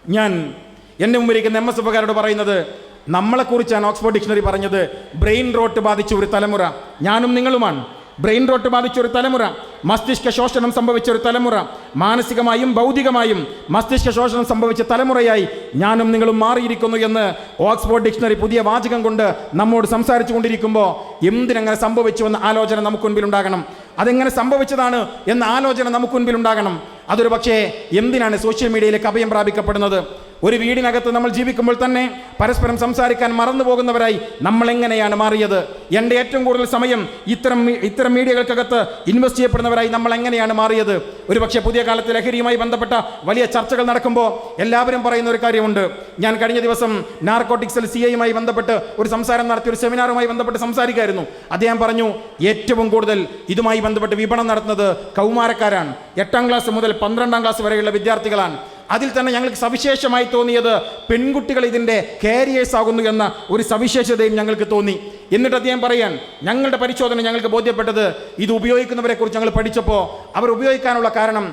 ഞാൻ എന്റെ മുമ്പിരിക്കുന്ന എം എസ് എഫുകാരോട് പറയുന്നത് നമ്മളെക്കുറിച്ചാണ് ഓക്സ്ഫോർഡ് ഡിക്ഷണറി പറഞ്ഞത്. ബ്രെയിൻ റോട്ട് ബാധിച്ച ഒരു തലമുറ. ഞാനും നിങ്ങളുമാണ്. ബ്രെയിൻ റോട്ട് ബാധിച്ച ഒരു തലമുറ. മസ്തിഷ്ക ശോഷണം സംഭവിച്ച ഒരു തലമുറ. മാനസികമായും ഭൗതികമായും മസ്തിഷ്ക ശോഷണം സംഭവിച്ച തലമുറയായി ഞാനും നിങ്ങളും മാറിയിരിക്കുന്നു എന്ന് ഓക്സ്ഫോർഡ് ഡിക്ഷണറി പുതിയ വാചകം കൊണ്ട് നമ്മോട് സംസാരിച്ചു കൊണ്ടിരിക്കുമ്പോൾ എന്തിനങ്ങനെ സംഭവിച്ചു എന്ന ആലോചന നമുക്ക് മുൻപിൽ ഉണ്ടാകണം. അതെങ്ങനെ സംഭവിച്ചതാണ് എന്ന ആലോചന നമുക്ക് മുൻപിൽ ഉണ്ടാകണം. അതൊരു പക്ഷേ എന്തിനാണ് സോഷ്യൽ മീഡിയയിലേക്ക് അഭയം പ്രാപിക്കപ്പെടുന്നത്? ഒരു വീടിനകത്ത് നമ്മൾ ജീവിക്കുമ്പോൾ തന്നെ പരസ്പരം സംസാരിക്കാൻ മറന്നു പോകുന്നവരായി നമ്മൾ എങ്ങനെയാണ് മാറിയത്? എന്റെ ഏറ്റവും കൂടുതൽ സമയം ഇത്തരം ഇത്തരം മീഡിയകൾക്കകത്ത് ഇൻവെസ്റ്റ് ചെയ്യപ്പെടുന്നവരായി നമ്മൾ എങ്ങനെയാണ് മാറിയത്? ഒരു പക്ഷേ പുതിയ കാലത്ത് ലഹരിയുമായി ബന്ധപ്പെട്ട വലിയ ചർച്ചകൾ നടക്കുമ്പോൾ എല്ലാവരും പറയുന്ന ഒരു കാര്യമുണ്ട്. ഞാൻ കഴിഞ്ഞ ദിവസം നാർക്കോട്ടിക്സിൽ സി ഐയുമായി ബന്ധപ്പെട്ട് ഒരു സംസാരം നടത്തി ഒരു സെമിനാറുമായി ബന്ധപ്പെട്ട് സംസാരിക്കായിരുന്നു. അദ്ദേഹം പറഞ്ഞു ഏറ്റവും കൂടുതൽ ഇതുമായി ബന്ധപ്പെട്ട് വിപണം നടത്തുന്നത് കൗമാരക്കാരാണ്. എട്ടാം ക്ലാസ് മുതൽ പന്ത്രണ്ടാം ക്ലാസ് വരെയുള്ള വിദ്യാർത്ഥികളാണ്. അതിൽ തന്നെ ഞങ്ങൾക്ക് സവിശേഷമായി തോന്നിയത് പെൺകുട്ടികൾ ഇതിന്റെ കാരിയേഴ്സ് ആകുന്നു എന്ന ഒരു സവിശേഷതയും ഞങ്ങൾക്ക് തോന്നി. എന്നിട്ട് അദ്ദേഹം പറയാൻ ഞങ്ങളുടെ പരിശോധന ഞങ്ങൾക്ക് ബോധ്യപ്പെട്ടത് ഇത് ഉപയോഗിക്കുന്നവരെ കുറിച്ച് ഞങ്ങൾ പഠിച്ചപ്പോൾ അവർ ഉപയോഗിക്കാനുള്ള കാരണം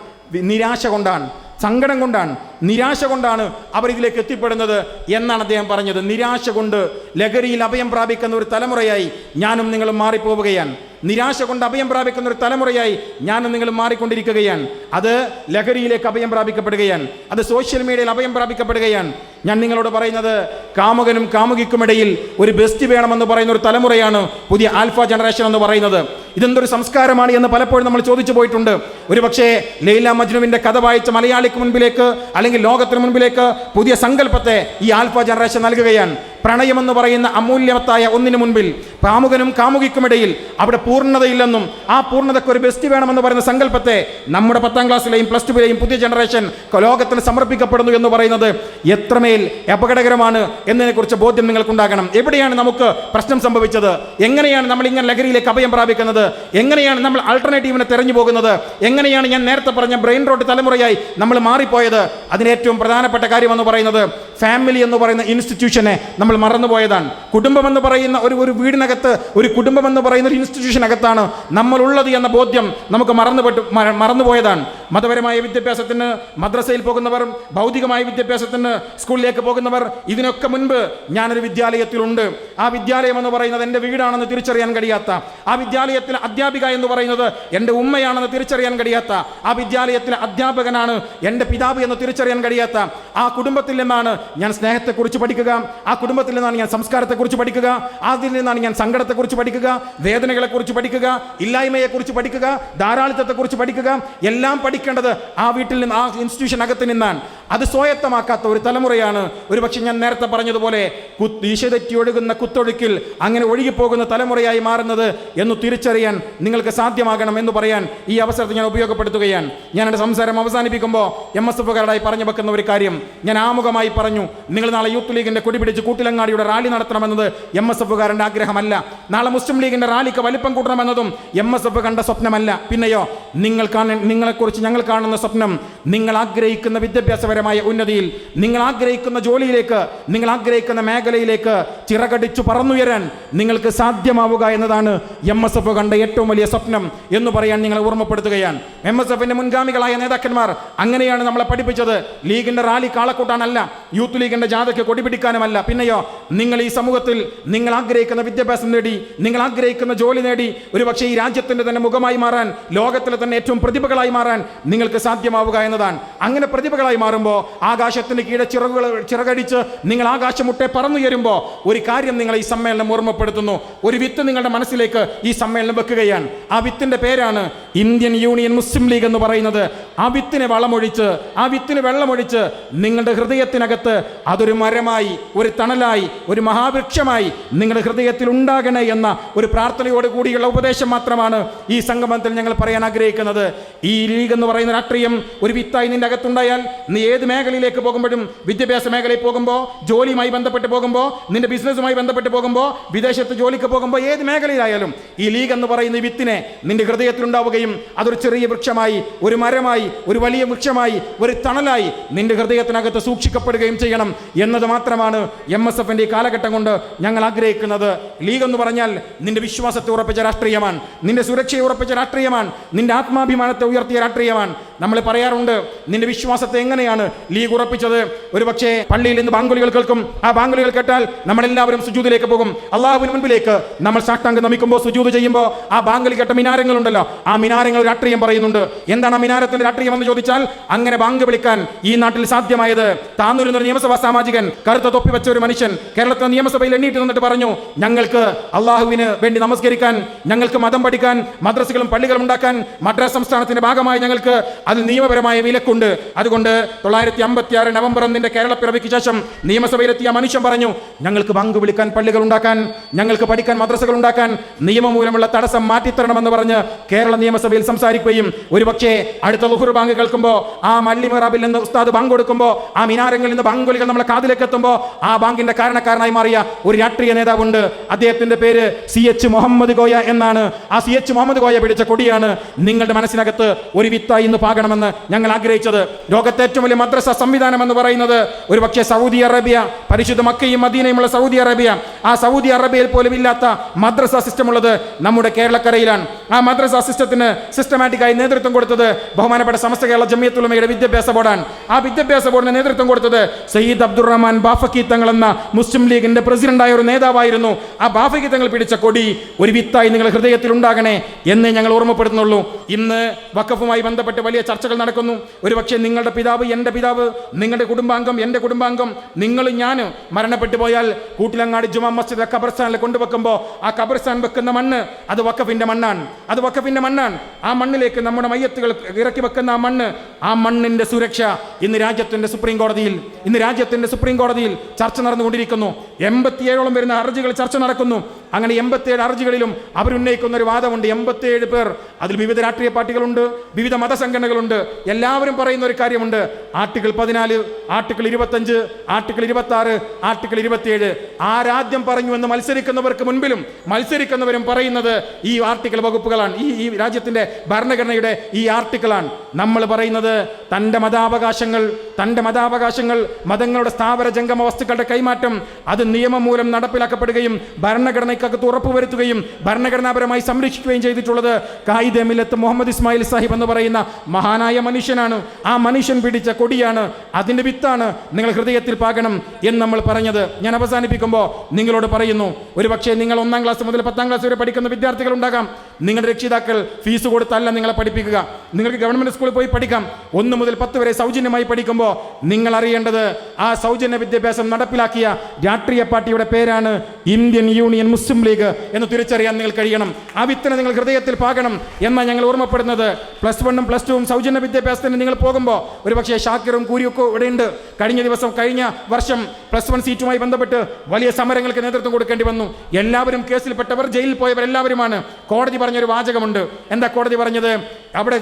നിരാശ കൊണ്ടാണ് സങ്കടം കൊണ്ടാണ് നിരാശ കൊണ്ടാണ് അവർ ഇതിലേക്ക് എത്തിപ്പെടുന്നത് എന്നാണ് അദ്ദേഹം പറഞ്ഞത്. നിരാശ കൊണ്ട് ലഹരിയിൽ അഭയം പ്രാപിക്കുന്ന ഒരു തലമുറയായി ഞാനും നിങ്ങളും മാറിപ്പോവുകയാണ്. നിരാശ കൊണ്ട് അഭയം പ്രാപിക്കുന്ന ഒരു തലമുറയായി ഞാൻ നിങ്ങൾ മാറിക്കൊണ്ടിരിക്കുകയാണ്. അത് ലഹരിയിലേക്ക് അഭയം പ്രാപിക്കപ്പെടുകയാണ്. അത് സോഷ്യൽ മീഡിയയിൽ അഭയം പ്രാപിക്കപ്പെടുകയാണ്. ഞാൻ നിങ്ങളോട് പറയുന്നത് കാമുകനും കാമുകിക്കുമിടയിൽ ഒരു ബെസ്റ്റ് വേണമെന്ന് പറയുന്ന ഒരു തലമുറയാണ് പുതിയ ആൽഫ ജനറേഷൻ എന്ന് പറയുന്നത്. ഇതെന്തൊരു സംസ്കാരമാണ് എന്ന് പലപ്പോഴും നമ്മൾ ചോദിച്ചു പോയിട്ടുണ്ട്. ഒരു പക്ഷേ ലൈല മജ്നുവിന്റെ കഥ വായിച്ച മലയാളിക്ക് മുൻപിലേക്ക് അല്ലെങ്കിൽ ലോകത്തിന് മുൻപിലേക്ക് പുതിയ സങ്കല്പത്തെ ഈ ആൽഫ ജനറേഷൻ നൽകുകയാണ്. പ്രണയമെന്ന് പറയുന്ന അമൂല്യമത്തായ ഒന്നിനു മുൻപിൽ കാമുകനും കാമുകിക്കുമിടയിൽ അവിടെ പൂർണതയില്ലെന്നും ആ പൂർണതയ്ക്ക് ഒരു ബെസ്റ്റ് വേണമെന്ന് പറയുന്ന സങ്കല്പത്തെ നമ്മുടെ പത്താം ക്ലാസ്സിലെയും പ്ലസ് ടുവിലെയും പുതിയ ജനറേഷൻ ലോകത്തിന് സമർപ്പിക്കപ്പെടുന്നു എന്ന് പറയുന്നത് എത്രമേൽ അപകടകരമാണ് എന്നതിനെക്കുറിച്ച് ബോധ്യം നിങ്ങൾക്കുണ്ടാകണം. എവിടെയാണ് നമുക്ക് പ്രശ്നം സംഭവിച്ചത്? എങ്ങനെയാണ് നമ്മൾ ഇങ്ങനെ ലഹരിയിലേക്ക് അഭയം പ്രാപിക്കുന്നത്? എങ്ങനെയാണ് നമ്മൾ ആൾട്ടർനേറ്റീവിനെ തെരഞ്ഞു പോകുന്നത്? എങ്ങനെയാണ് ഞാൻ നേരത്തെ പറഞ്ഞ ബ്രെയിൻ റോഡ് തലമുറയായി നമ്മൾ മാറിപ്പോയത്? അതിന് ഏറ്റവും പ്രധാനപ്പെട്ട കാര്യമെന്ന് പറയുന്നത് ഫാമിലി എന്ന് പറയുന്ന ഇൻസ്റ്റിറ്റ്യൂഷനെ നമ്മൾ മറന്നുപോയതാണ്. കുടുംബം എന്ന് പറയുന്ന ഒരു ഒരു വീടിനകത്ത് ഒരു കുടുംബം എന്ന് പറയുന്ന ഒരു ഇൻസ്റ്റിറ്റ്യൂഷനകത്താണ് നമ്മളുള്ളത് എന്ന ബോധ്യം നമുക്ക് മറന്നുപെട്ട് മറന്നുപോയതാണ്. മതപരമായ വിദ്യാഭ്യാസത്തിന് മദ്രസയിൽ പോകുന്നവർ ഭൗതികമായ വിദ്യാഭ്യാസത്തിന് സ്കൂളിലേക്ക് പോകുന്നവർ ഇതിനൊക്കെ മുൻപ് ഞാനൊരു വിദ്യാലയത്തിലുണ്ട്. ആ വിദ്യാലയം എന്ന് പറയുന്നത് എന്റെ വീടാണെന്ന് തിരിച്ചറിയാൻ കഴിയാത്ത ആ വിദ്യാലയത്തിൽ അധ്യാപിക എന്ന് പറയുന്നത് എന്റെ ഉമ്മയാണെന്ന് തിരിച്ചറിയാൻ കഴിയാത്ത ആ വിദ്യാലയത്തിലെ അധ്യാപകനാണ് എന്റെ പിതാവ് എന്ന് തിരിച്ചറിയാൻ കഴിയാത്ത ആ കുടുംബത്തിൽ നിന്നാണ് ഞാൻ സ്നേഹത്തെക്കുറിച്ച് പഠിക്കുക ആ കുടുംബത്തിൽ നിന്നാണ് ഞാൻ സംസ്കാരത്തെക്കുറിച്ച് പഠിക്കുക അതിൽ നിന്നാണ് ഞാൻ സങ്കടത്തെക്കുറിച്ച് പഠിക്കുക വേദനകളെക്കുറിച്ച് പഠിക്കുക ഇല്ലായ്മയെക്കുറിച്ച് പഠിക്കുക ധാരാളിത്തത്തെക്കുറിച്ച് പഠിക്കുക എല്ലാം പഠിക്കേണ്ടത് ആ വീട്ടിൽ നിന്ന് ആ ഇൻസ്റ്റിറ്റ്യൂഷൻ അകത്ത് നിന്നാണ്. അത് സ്വായത്തമാക്കാത്ത ഒരു തലമുറയാണ്. ഒരു പക്ഷെ ഞാൻ നേരത്തെ പറഞ്ഞതുപോലെ കുത്ത് ദിശ തെറ്റി ഒഴുകുന്ന കുത്തൊഴുക്കിൽ അങ്ങനെ ഒഴുകിപ്പോകുന്ന തലമുറയായി മാറുന്നത് എന്ന് തിരിച്ചറിയാൻ നിങ്ങൾക്ക് സാധ്യമാകണം എന്ന് പറയാൻ ഈ അവസരത്തെ ഞാൻ ഉപയോഗപ്പെടുത്തുകയാണ്. ഞാൻ എന്റെ സംസാരം അവസാനിപ്പിക്കുമ്പോൾ എം എസ് എഫുകാരായി പറഞ്ഞു വെക്കുന്ന ഒരു കാര്യം ഞാൻ ആമുഖമായി പറഞ്ഞു. നിങ്ങൾ നാളെ യൂത്ത് ലീഗിന്റെ കൊടി പിടിച്ച് കൂട്ടിലങ്ങാടിയുടെ റാലി നടത്തണമെന്നത് എം എസ് എഫുകാരന്റെ ആഗ്രഹമല്ല. നാളെ മുസ്ലിം ലീഗിന്റെ റാലിക്ക് വലിപ്പം കൂട്ടണമെന്നതും എം എസ് എഫ് കണ്ട സ്വപ്നമല്ല. പിന്നെയോ നിങ്ങൾ കാണ നിങ്ങളെക്കുറിച്ച് ഞങ്ങൾ കാണുന്ന സ്വപ്നം നിങ്ങൾ ആഗ്രഹിക്കുന്ന വിദ്യാഭ്യാസപരമായ ഉന്നതിയിൽ നിങ്ങൾ ആഗ്രഹിക്കുന്ന ജോലിയിലേക്ക് നിങ്ങൾ ആഗ്രഹിക്കുന്ന മേഖലയിലേക്ക് ചിറകടിച്ചു പറന്നുയരാൻ നിങ്ങൾക്ക് സാധ്യമാവുക എന്നതാണ് എം എസ് എഫ് കണ്ട ഏറ്റവും വലിയ സ്വപ്നം എന്ന് പറയാൻ നിങ്ങളെ ഓർമ്മപ്പെടുത്തുകയാണ്. എം എസ് എഫിന്റെ മുൻഗാമികളായ നേതാക്കന്മാർ അങ്ങനെയാണ് നമ്മളെ പഠിപ്പിച്ചത്. ലീഗിന്റെ റാലി കാളക്കൂട്ടാനല്ല യൂത്ത് ലീഗിന്റെ ജാഥയ്ക്ക് കൊടിപിടിക്കാനുമല്ല പിന്നെയോ നിങ്ങൾ ഈ സമൂഹത്തിൽ നിങ്ങൾ ആഗ്രഹിക്കുന്ന വിദ്യാഭ്യാസം നേടി നിങ്ങൾ ആഗ്രഹിക്കുന്ന ജോലി നേടി ഒരു പക്ഷേ ഈ രാജ്യത്തിന്റെ തന്നെ മുഖമായി മാറാൻ ലോകത്തിലെ തന്നെ ഏറ്റവും പ്രതിഭകളായി മാറാൻ നിങ്ങൾക്ക് സാധ്യമാവുക എന്നതാണ്. അങ്ങനെ പ്രതിഭകളായി മാറുമ്പോൾ ആകാശത്തിന് കീഴെ ചിറകുകൾ ചിറകടിച്ച് നിങ്ങൾ ആകാശമുട്ടെ പറന്നുയരുമ്പോൾ ഒരു കാര്യം നിങ്ങൾ ഈ സമ്മേളനം ഓർമ്മപ്പെടുത്തുന്നു. ഒരു വിത്ത് നിങ്ങളുടെ മനസ്സിലേക്ക് ഈ സമ്മേളനം വെക്കുകയാണ്. ആ വിത്തിന്റെ പേരാണ് ഇന്ത്യൻ യൂണിയൻ മുസ്ലിം ലീഗ് എന്ന് പറയുന്നത്. ആ വിത്തിനെ വളമൊഴിച്ച് ആ വിത്തിന് വെള്ളമൊഴിച്ച് നിങ്ങളുടെ ഹൃദയത്തിനകത്ത് അതൊരു മരമായി ഒരു തണലായി ഒരു മഹാവൃക്ഷമായി നിങ്ങളുടെ ഹൃദയത്തിൽ ഉണ്ടാകണേ എന്ന ഒരു പ്രാർത്ഥനയോട് കൂടിയുള്ള ഉപദേശം മാത്രമാണ് ഈ സംഗമത്തിൽ ഞങ്ങൾ പറയാൻ ആഗ്രഹിക്കുന്നത്. ഈ ലീഗ് എന്ന് പറയുന്ന രാഷ്ട്രീയം ഒരു വിത്തായി നിന്റെ അകത്തുണ്ടായാൽ നീ ഏത് മേഖലയിലേക്ക് പോകുമ്പോഴും വിദ്യാഭ്യാസ മേഖലയിൽ പോകുമ്പോൾ ജോലിയുമായി ബന്ധപ്പെട്ട് പോകുമ്പോൾ നിന്റെ ബിസിനസ്സുമായി ബന്ധപ്പെട്ട് പോകുമ്പോൾ വിദേശത്ത് ജോലിക്ക് പോകുമ്പോൾ ഏത് മേഖലയിലായാലും ഈ ലീഗ് എന്ന് പറയുന്ന വിത്തിനെ നിന്റെ ഹൃദയത്തിലുണ്ടാവുകയും അതൊരു ചെറിയ വൃക്ഷമായി ഒരു മരമായി ഒരു വലിയ വൃക്ഷമായി ഒരു തണലായി നിന്റെ ഹൃദയത്തിനകത്ത് സൂക്ഷിക്കപ്പെടുകയും ചെയ്യണം എന്നത് മാത്രമാണ് എം എസ് എഫിന്റെ ഈ കാലഘട്ടം കൊണ്ട് ഞങ്ങൾ ആഗ്രഹിക്കുന്നത്. ലീഗ് എന്ന് പറഞ്ഞാൽ നിന്റെ വിശ്വാസത്തെ ഉറപ്പിച്ച രാഷ്ട്രീയമാണ് നിന്റെ സുരക്ഷയെ ഉറപ്പിച്ച രാഷ്ട്രീയമാണ് നിന്റെ ആത്മാഭിമാനത്തെ ഉയർത്തിയ രാഷ്ട്രീയമാണ്. നമ്മൾ പറയാറുണ്ട് നിന്റെ വിശ്വാസത്തെ എങ്ങനെയാണ് ലീഗ് ഉറപ്പിച്ചത്? ഒരു പക്ഷേ പള്ളിയിൽ നിന്ന് ബാങ്കുലികൾ കേൾക്കും. ആ ബാങ്കുലികൾ കേട്ടാൽ നമ്മളെല്ലാവരും സുജൂതിലേക്ക് പോകും. അള്ളാഹുവിന് മുൻപിലേക്ക് നമ്മൾ സാഷ്ടാംഗം നമിക്കുമ്പോൾ സുജൂത് ചെയ്യുമ്പോൾ ആ ബാങ്കുലി കേട്ട മിനാരങ്ങളുണ്ടല്ലോ ആ മിനാരങ്ങൾ രാഷ്ട്രീയം പറയുന്നുണ്ട്. എന്താണ് ആ മിനാരത്തിന്റെ രാഷ്ട്രീയം എന്ന് ചോദിച്ചാൽ അങ്ങനെ ബാങ്ക് വിളിക്കാൻ ഈ നാട്ടിൽ സാധ്യമായത് താന്നൂരിൽ നിന്നൊരു നിയമസഭാ സാമാജികൻ കറുത്ത തൊപ്പി വെച്ച ഒരു മനുഷ്യൻ കേരളത്തിലെ നിയമസഭയിൽ എണ്ണീട്ട് നിന്നിട്ട് പറഞ്ഞു ഞങ്ങൾക്ക് അള്ളാഹുവിന് വേണ്ടി നമസ്കരിക്കാൻ ഞങ്ങൾക്ക് മതം പഠിക്കാൻ മദ്രസകളും പള്ളികളും ഉണ്ടാക്കാൻ മദ്രാസ് സംസ്ഥാനത്തിന്റെ ഭാഗമായി ഞങ്ങൾക്ക് അതിൽ നിയമപരമായ വിലക്കുണ്ട്. അതുകൊണ്ട് തൊള്ളായിരത്തി അമ്പത്തി ആറ് നവംബർ ഒന്നിന്റെ കേരളപ്പിറവിക്ക് ശേഷം നിയമസഭയിലെത്തിയ മനുഷ്യൻ പറഞ്ഞു ഞങ്ങൾക്ക് ബാങ്ക് വിളിക്കാൻ പള്ളികൾ ഉണ്ടാക്കാൻ ഞങ്ങൾക്ക് പഠിക്കാൻ മദ്രസകൾ ഉണ്ടാക്കാൻ നിയമമൂലമുള്ള തടസ്സം മാറ്റിത്തരണമെന്ന് പറഞ്ഞ് കേരള നിയമസഭയിൽ സംസാരിക്കുകയും ഒരുപക്ഷെ അടുത്ത ലുഹുർ ബാങ്ക് കേൾക്കുമ്പോൾ ആ മള്ളി മെറാബിൽ നിന്ന് ഉസ്താദ് ബാങ്ക് കൊടുക്കുമ്പോൾ ആ മിനാരങ്ങളിൽ നിന്ന് ബാങ്കുലികൾ നമ്മളെ കാതിലേക്ക് എത്തുമ്പോൾ ആ ബാങ്കിന്റെ കാരണക്കാരനായി മാറിയ ഒരു രാഷ്ട്രീയ നേതാവുണ്ട്. അദ്ദേഹത്തിന്റെ പേര് സി എച്ച് മുഹമ്മദ് കോയ എന്നാണ്. ആ സി എച്ച് മുഹമ്മദ് കോയ പിടിച്ച കൊടിയാണ് നിങ്ങളുടെ മനസ്സിനകത്ത് ഒരു വിത്തായി ഇന്ന് പാകണമെന്ന് ഞങ്ങൾ ആഗ്രഹിച്ചത്. ലോകത്തെ ഏറ്റവും വലിയ മദ്രസ സംവിധാനം എന്ന് പറയുന്നത് ഒരു പക്ഷേ സൗദി അറേബ്യ പരിശുദ്ധ മക്കയും മദീനയുമുള്ള സൗദി അറേബ്യ. ആ സൗദി അറേബ്യയിൽ പോലും ഇല്ലാത്ത മദ്രസ സിസ്റ്റം ഉള്ളത് നമ്മുടെ കേരളക്കരയിലാണ്. ആ മദ്രസ സിസ്റ്റത്തിന് സിസ്റ്റമാറ്റിക്കായി നേതൃത്വം കൊടുത്തത് ബഹുമാനപ്പെട്ട സമസ്ത കേരള ജമിയത്തുലമയുടെ വിദ്യാഭ്യാസ ബോർഡാണ്. ആ വിദ്യാഭ്യാസ ബോർഡിന് നേതൃത്വം കൊടുത്തത് സയ്യിദ് അബ്ദുറഹ്മാൻ ബാഫക്കി തങ്ങൾ എന്ന മുസ്ലിം ലീഗിന്റെ പ്രസിഡന്റായ ഒരു നേതാവായിരുന്നു. ആ ബാഫക്കി തങ്ങൾ പിടിച്ച കൊടി ഒരു വിത്തായി നിങ്ങൾ ഹൃദയത്തിൽ ഉണ്ടാകണേ എന്ന് ഞങ്ങൾ ഓർമ്മപ്പെടുത്തുന്നുള്ളൂ. ഇന്ന് വക്കഫുമായി വഖഫുമായി ബന്ധപ്പെട്ട് വലിയ ചർച്ചകൾ നടക്കുന്നു. ഒരുപക്ഷെ നിങ്ങളുടെ പിതാവ് എന്റെ പിതാവ് നിങ്ങളുടെ കുടുംബാംഗം എന്റെ കുടുംബാംഗം നിങ്ങൾ ഞാൻ മരണപ്പെട്ടു പോയാൽ കൂട്ടിലങ്ങാടി ജുമാ മസ്ജിദ് ഖബർസ്ഥാനിൽ കൊണ്ടുവെക്കുമ്പോൾ ആ ഖബർസ്ഥാൻ വെക്കുന്ന മണ്ണ് അത് വക്കഫിന്റെ മണ്ണാണ്. അത് വക്കഫിന്റെ മണ്ണാണ്. ആ മണ്ണിലേക്ക് നമ്മുടെ മയ്യത്തുകൾ ഇറക്കി വെക്കുന്ന ആ മണ്ണ് ആ മണ്ണിന്റെ സുരക്ഷ ഇന്ന് രാജ്യത്തിന്റെ സുപ്രീം കോടതിയിൽ ഇന്ന് രാജ്യത്തിന്റെ സുപ്രീം കോടതിയിൽ ചർച്ച നടന്നുകൊണ്ടിരിക്കുന്നു. എൺപത്തിയേഴോളം വരുന്ന ഹർജികൾ ചർച്ച നടക്കുന്നു. അങ്ങനെ എൺപത്തിയേഴ് ഹർജികളിലും അവരുന്നയിക്കുന്ന ഒരു വാദമുണ്ട്. എൺപത്തിയേഴ് പേർ. അതിൽ വിവിധ രാഷ്ട്രീയ പാർട്ടികളുണ്ട് വിവിധ മതസംഘടനകളുണ്ട് എല്ലാവരും പറയുന്ന ഒരു കാര്യമുണ്ട്. ആർട്ടിക്കിൾ പതിനാല് ആർട്ടിക്കിൾ ഇരുപത്തഞ്ച് ആർട്ടിക്കിൾ ഇരുപത്തി ആറ് ആർട്ടിക്കിൾ ഇരുപത്തിയേഴ് ആരാദ്യം പറഞ്ഞു എന്ന് മത്സരിക്കുന്നവർക്ക് മുൻപിലും മത്സരിക്കുന്നവരും പറയുന്നത് ഈ ആർട്ടിക്കിൾ വകുപ്പുകളാണ്. ഈ ഈ രാജ്യത്തിന്റെ ഭരണഘടനയുടെ ഈ ആർട്ടിക്കിളാണ്. നമ്മൾ പറയുന്നത് തന്റെ മതാവകാശങ്ങൾ തന്റെ മതാവകാശങ്ങൾ മതങ്ങളുടെ സ്ഥാപന ജംഗമ വസ്തുക്കളുടെ കൈമാറ്റം അത് നിയമം മൂലം നടപ്പിലാക്കപ്പെടുകയും ഭരണഘടനയ്ക്കകത്ത് ഉറപ്പുവരുത്തുകയും ഭരണഘടനാപരമായി സംരക്ഷിക്കുകയും ചെയ്തിട്ടുള്ളത് കായിദ മില്ലത്ത് മുഹമ്മദ് ഇസ്മായിൽ സാഹിബ് എന്ന് പറയുന്ന മഹാനായ മനുഷ്യനാണ്. ആ മനുഷ്യൻ പിടിച്ച കൊടിയാണ്. അതിന്റെ വിത്താണ് നിങ്ങൾ ഹൃദയത്തിൽ പാകണം എന്ന് നമ്മൾ പറഞ്ഞത്. ഞാൻ അവസാനിപ്പിക്കുമ്പോൾ നിങ്ങളോട് പറയുന്നു ഒരു പക്ഷേ നിങ്ങൾ ഒന്നാം ക്ലാസ് മുതൽ പത്താം ക്ലാസ് വരെ പഠിക്കുന്ന വിദ്യാർത്ഥികൾ ഉണ്ടാകാം. നിങ്ങളുടെ രക്ഷിതാക്കൾ ഫീസ് കൊടുത്തല്ല നിങ്ങളെ പഠിപ്പിക്കുക. നിങ്ങൾക്ക് ഗവൺമെന്റ് സ്കൂളിൽ പോയി പഠിക്കാം. ഒന്ന് മുതൽ പത്ത് വരെ സൗജന്യമായി പഠിക്കുമ്പോൾ നിങ്ങൾ അറിയേണ്ടത് ആ സൗജന്യ വിദ്യാഭ്യാസം നടപ്പിലാക്കിയ രാഷ്ട്രീയ പാർട്ടിയുടെ പേരാണ് ഇന്ത്യൻ യൂണിയൻ മുസ്ലിം ലീഗ് എന്ന് തിരിച്ചറിയാൻ നിങ്ങൾ കഴിയണം. ആ വിത്തിനെ നിങ്ങൾ ഹൃദയത്തിൽ പാകണം എന്നാണ് ഞങ്ങൾ ഓർമ്മപ്പെടുന്നത്. പ്ലസ് വണ്ണും പ്ലസ് ടുവും സൗജന്യ വിദ്യാഭ്യാസത്തിന് നിങ്ങൾ പോകുമ്പോൾ ഒരുപക്ഷെ ഷാക്കിറും കൂരിയൊക്കെ ഇവിടെയുണ്ട്. കഴിഞ്ഞ ദിവസം കഴിഞ്ഞ വർഷം പ്ലസ് വൺ സീറ്റുമായി ബന്ധപ്പെട്ട് വലിയ സമരങ്ങൾക്ക് നേതൃത്വം കൊടുക്കേണ്ടി വന്നു. എല്ലാവരും കേസിൽപ്പെട്ടവർ ജയിലിൽ പോയവർ എല്ലാവരുമാണ് കോടതി പറഞ്ഞൊരു വാചകമുണ്ട്. എന്താ കോടതി പറഞ്ഞത്? അവിടെ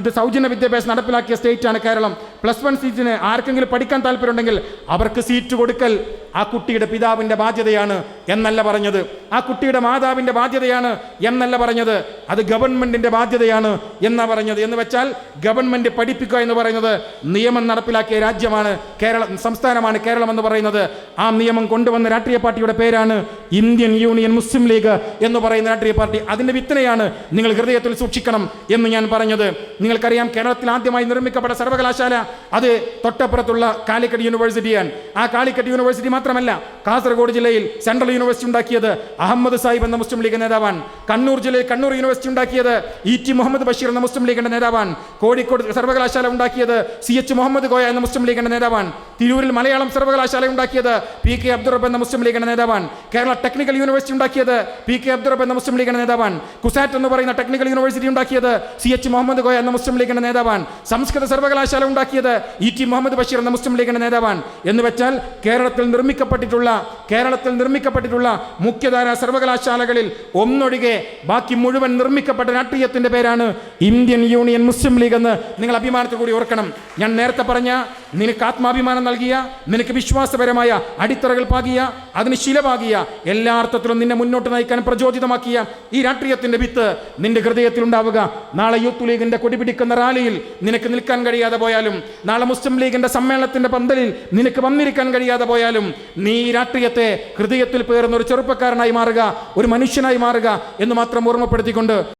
ഇത് സൗജന്യ വിദ്യാഭ്യാസം നടപ്പിലാക്കിയ സ്റ്റേറ്റാണ് കേരളം. പ്ലസ് വൺ സീറ്റിന് ആർക്കെങ്കിലും പഠിക്കാൻ താല്പര്യമുണ്ടെങ്കിൽ അവർക്ക് സീറ്റ് കൊടുക്കൽ ആ കുട്ടിയുടെ പിതാവിന്റെ ബാധ്യതയാണ് എന്നല്ല പറഞ്ഞത്. ആ കുട്ടിയുടെ മാതാവിന്റെ ബാധ്യതയാണ് എന്നല്ല പറഞ്ഞത്. അത് ഗവൺമെന്റിന്റെ ബാധ്യതയാണ് എന്നാ പറഞ്ഞത് എന്ന് വെച്ചാൽ ഗവൺമെന്റ് പഠിപ്പിക്കുക എന്ന് പറയുന്നത് നിയമം നടപ്പിലാക്കിയ രാജ്യമാണ് കേരളം സംസ്ഥാനമാണ് കേരളം എന്ന് പറയുന്നത്. ആ നിയമം കൊണ്ടുവന്ന രാഷ്ട്രീയ പാർട്ടിയുടെ പേരാണ് ഇന്ത്യൻ യൂണിയൻ മുസ്ലിം ലീഗ് എന്ന് പറയുന്ന രാഷ്ട്രീയ പാർട്ടി. അതിന്റെ വിത്തനയാണ് നിങ്ങൾ ഹൃദയത്തിൽ സൂക്ഷിക്കണം എന്ന് ഞാൻ പറഞ്ഞത്. നിങ്ങൾക്കറിയാം കേരളത്തിൽ ആദ്യമായി നിർമ്മിക്കപ്പെട്ട സർവകലാശാല അത് തൊട്ടപ്പുറത്തുള്ള കാലിക്കറ്റ് യൂണിവേഴ്സിറ്റിയാണ്. ആ കാലിക്കറ്റ് യൂണിവേഴ്സിറ്റി മാത്രമല്ല കാസർഗോഡ് ജില്ലയിൽ സെൻട്രൽ യൂണിവേഴ്സിറ്റി ഉണ്ടാക്കിയത് അഹമ്മദ് സാഹിബ് എന്ന മുസ്ലിം ലീഗ് നേതാവാണ്. കണ്ണൂർ ജില്ലയിൽ കണ്ണൂർ യൂണിവേഴ്സിറ്റി ഉണ്ടാക്കിയത് ഇ ടി മുഹമ്മദ് ബഷീർ എന്ന മുസ്ലിം ലീഗിന്റെ നേതാവാണ്. കോഴിക്കോട് സർവകലാശാല ഉണ്ടാക്കിയത് സി എച്ച് മുഹമ്മദ് കോയ എന്ന മുസ്ലിം ലീഗിന്റെ നേതാവാണ് തിരൂരിൽ മലയാളം സർവകലാശാല ഉണ്ടാക്കിയത് പി കെ അബ്ദുറബ് എന്ന മുസ്ലിം ലീഗിന്റെ നേതാവാണ് കേരള ടെക്നിക്കൽ യൂണിവേഴ്സിറ്റി ഉണ്ടാക്കിയത് പി കെ അബ്ദുറബ് എന്ന മുസ്ലിം ലീഗിന്റെ നേതാവാണ് കുസാറ്റ് എന്ന് പറയുന്ന ടെക്നിക്കൽ യൂണിവേഴ്സിറ്റി ഉണ്ടാക്കിയത് സി എച്ച് മുഹമ്മദ് കോയ എന്ന മുസ്ലിം ലീഗിന്റെ നേതാവാണ് സംസ്കൃത സർവകലാശാല ഉണ്ടാക്കിയത് ഇ ടി മുഹമ്മദ് ബഷീർ എന്ന മുസ്ലിം ലീഗിന്റെ നേതാവാണ് എന്ന് വെച്ചാൽ കേരളത്തിൽ നിർമ്മിക്കപ്പെട്ടിട്ടുള്ള കേരളത്തിൽ നിർമ്മിക്കപ്പെട്ടിട്ടുള്ള മുഖ്യധാരാ സർവകലാശാലകളിൽ ഒന്നൊഴികെ ബാക്കി മുഴുവൻ നിർമ്മിക്കപ്പെട്ട രാഷ്ട്രീയത്തിന്റെ പേരാണ് ഇന്ത്യൻ യൂണിയൻ മുസ്ലിം ലീഗ് എന്ന് നിങ്ങൾ അഭിമാനത്തോടു കൂടി ഓർക്കണം. ഞാൻ നേരത്തെ പറഞ്ഞ നിനക്ക് ആത്മാഭിമാനം നൽകിയ നിനക്ക് വിശ്വാസപരമായ അടിത്തറകൾ പാകിയ അതിന് ശിലപാകിയ എല്ലാ അർത്ഥത്തിലും നിന്നെ മുന്നോട്ട് നയിക്കാൻ പ്രചോദിതമാക്കിയ ഈ രാഷ്ട്രീയത്തിന്റെ വിത്ത് നിന്റെ ഹൃദയത്തിൽ ഉണ്ടാവുക. നാളെ യൂത്ത് ലീഗിന്റെ കൊടിപിടിക്കുന്ന റാലിയിൽ നിനക്ക് നിൽക്കാൻ കഴിയാതെ പോയാലും നാളെ മുസ്ലിം ലീഗിന്റെ സമ്മേളനത്തിന്റെ പന്തലിൽ നിനക്ക് വന്നിരിക്കാൻ കഴിയാതെ പോയാലും നീ ഈ രാഷ്ട്രീയത്തെ ഹൃദയത്തിൽ പേറുന്ന ഒരു ചെറുപ്പക്കാരനായി മാറുക ഒരു മനുഷ്യനായി മാറുക എന്ന് മാത്രം ഓർമ്മപ്പെടുത്തിക്കൊണ്ട്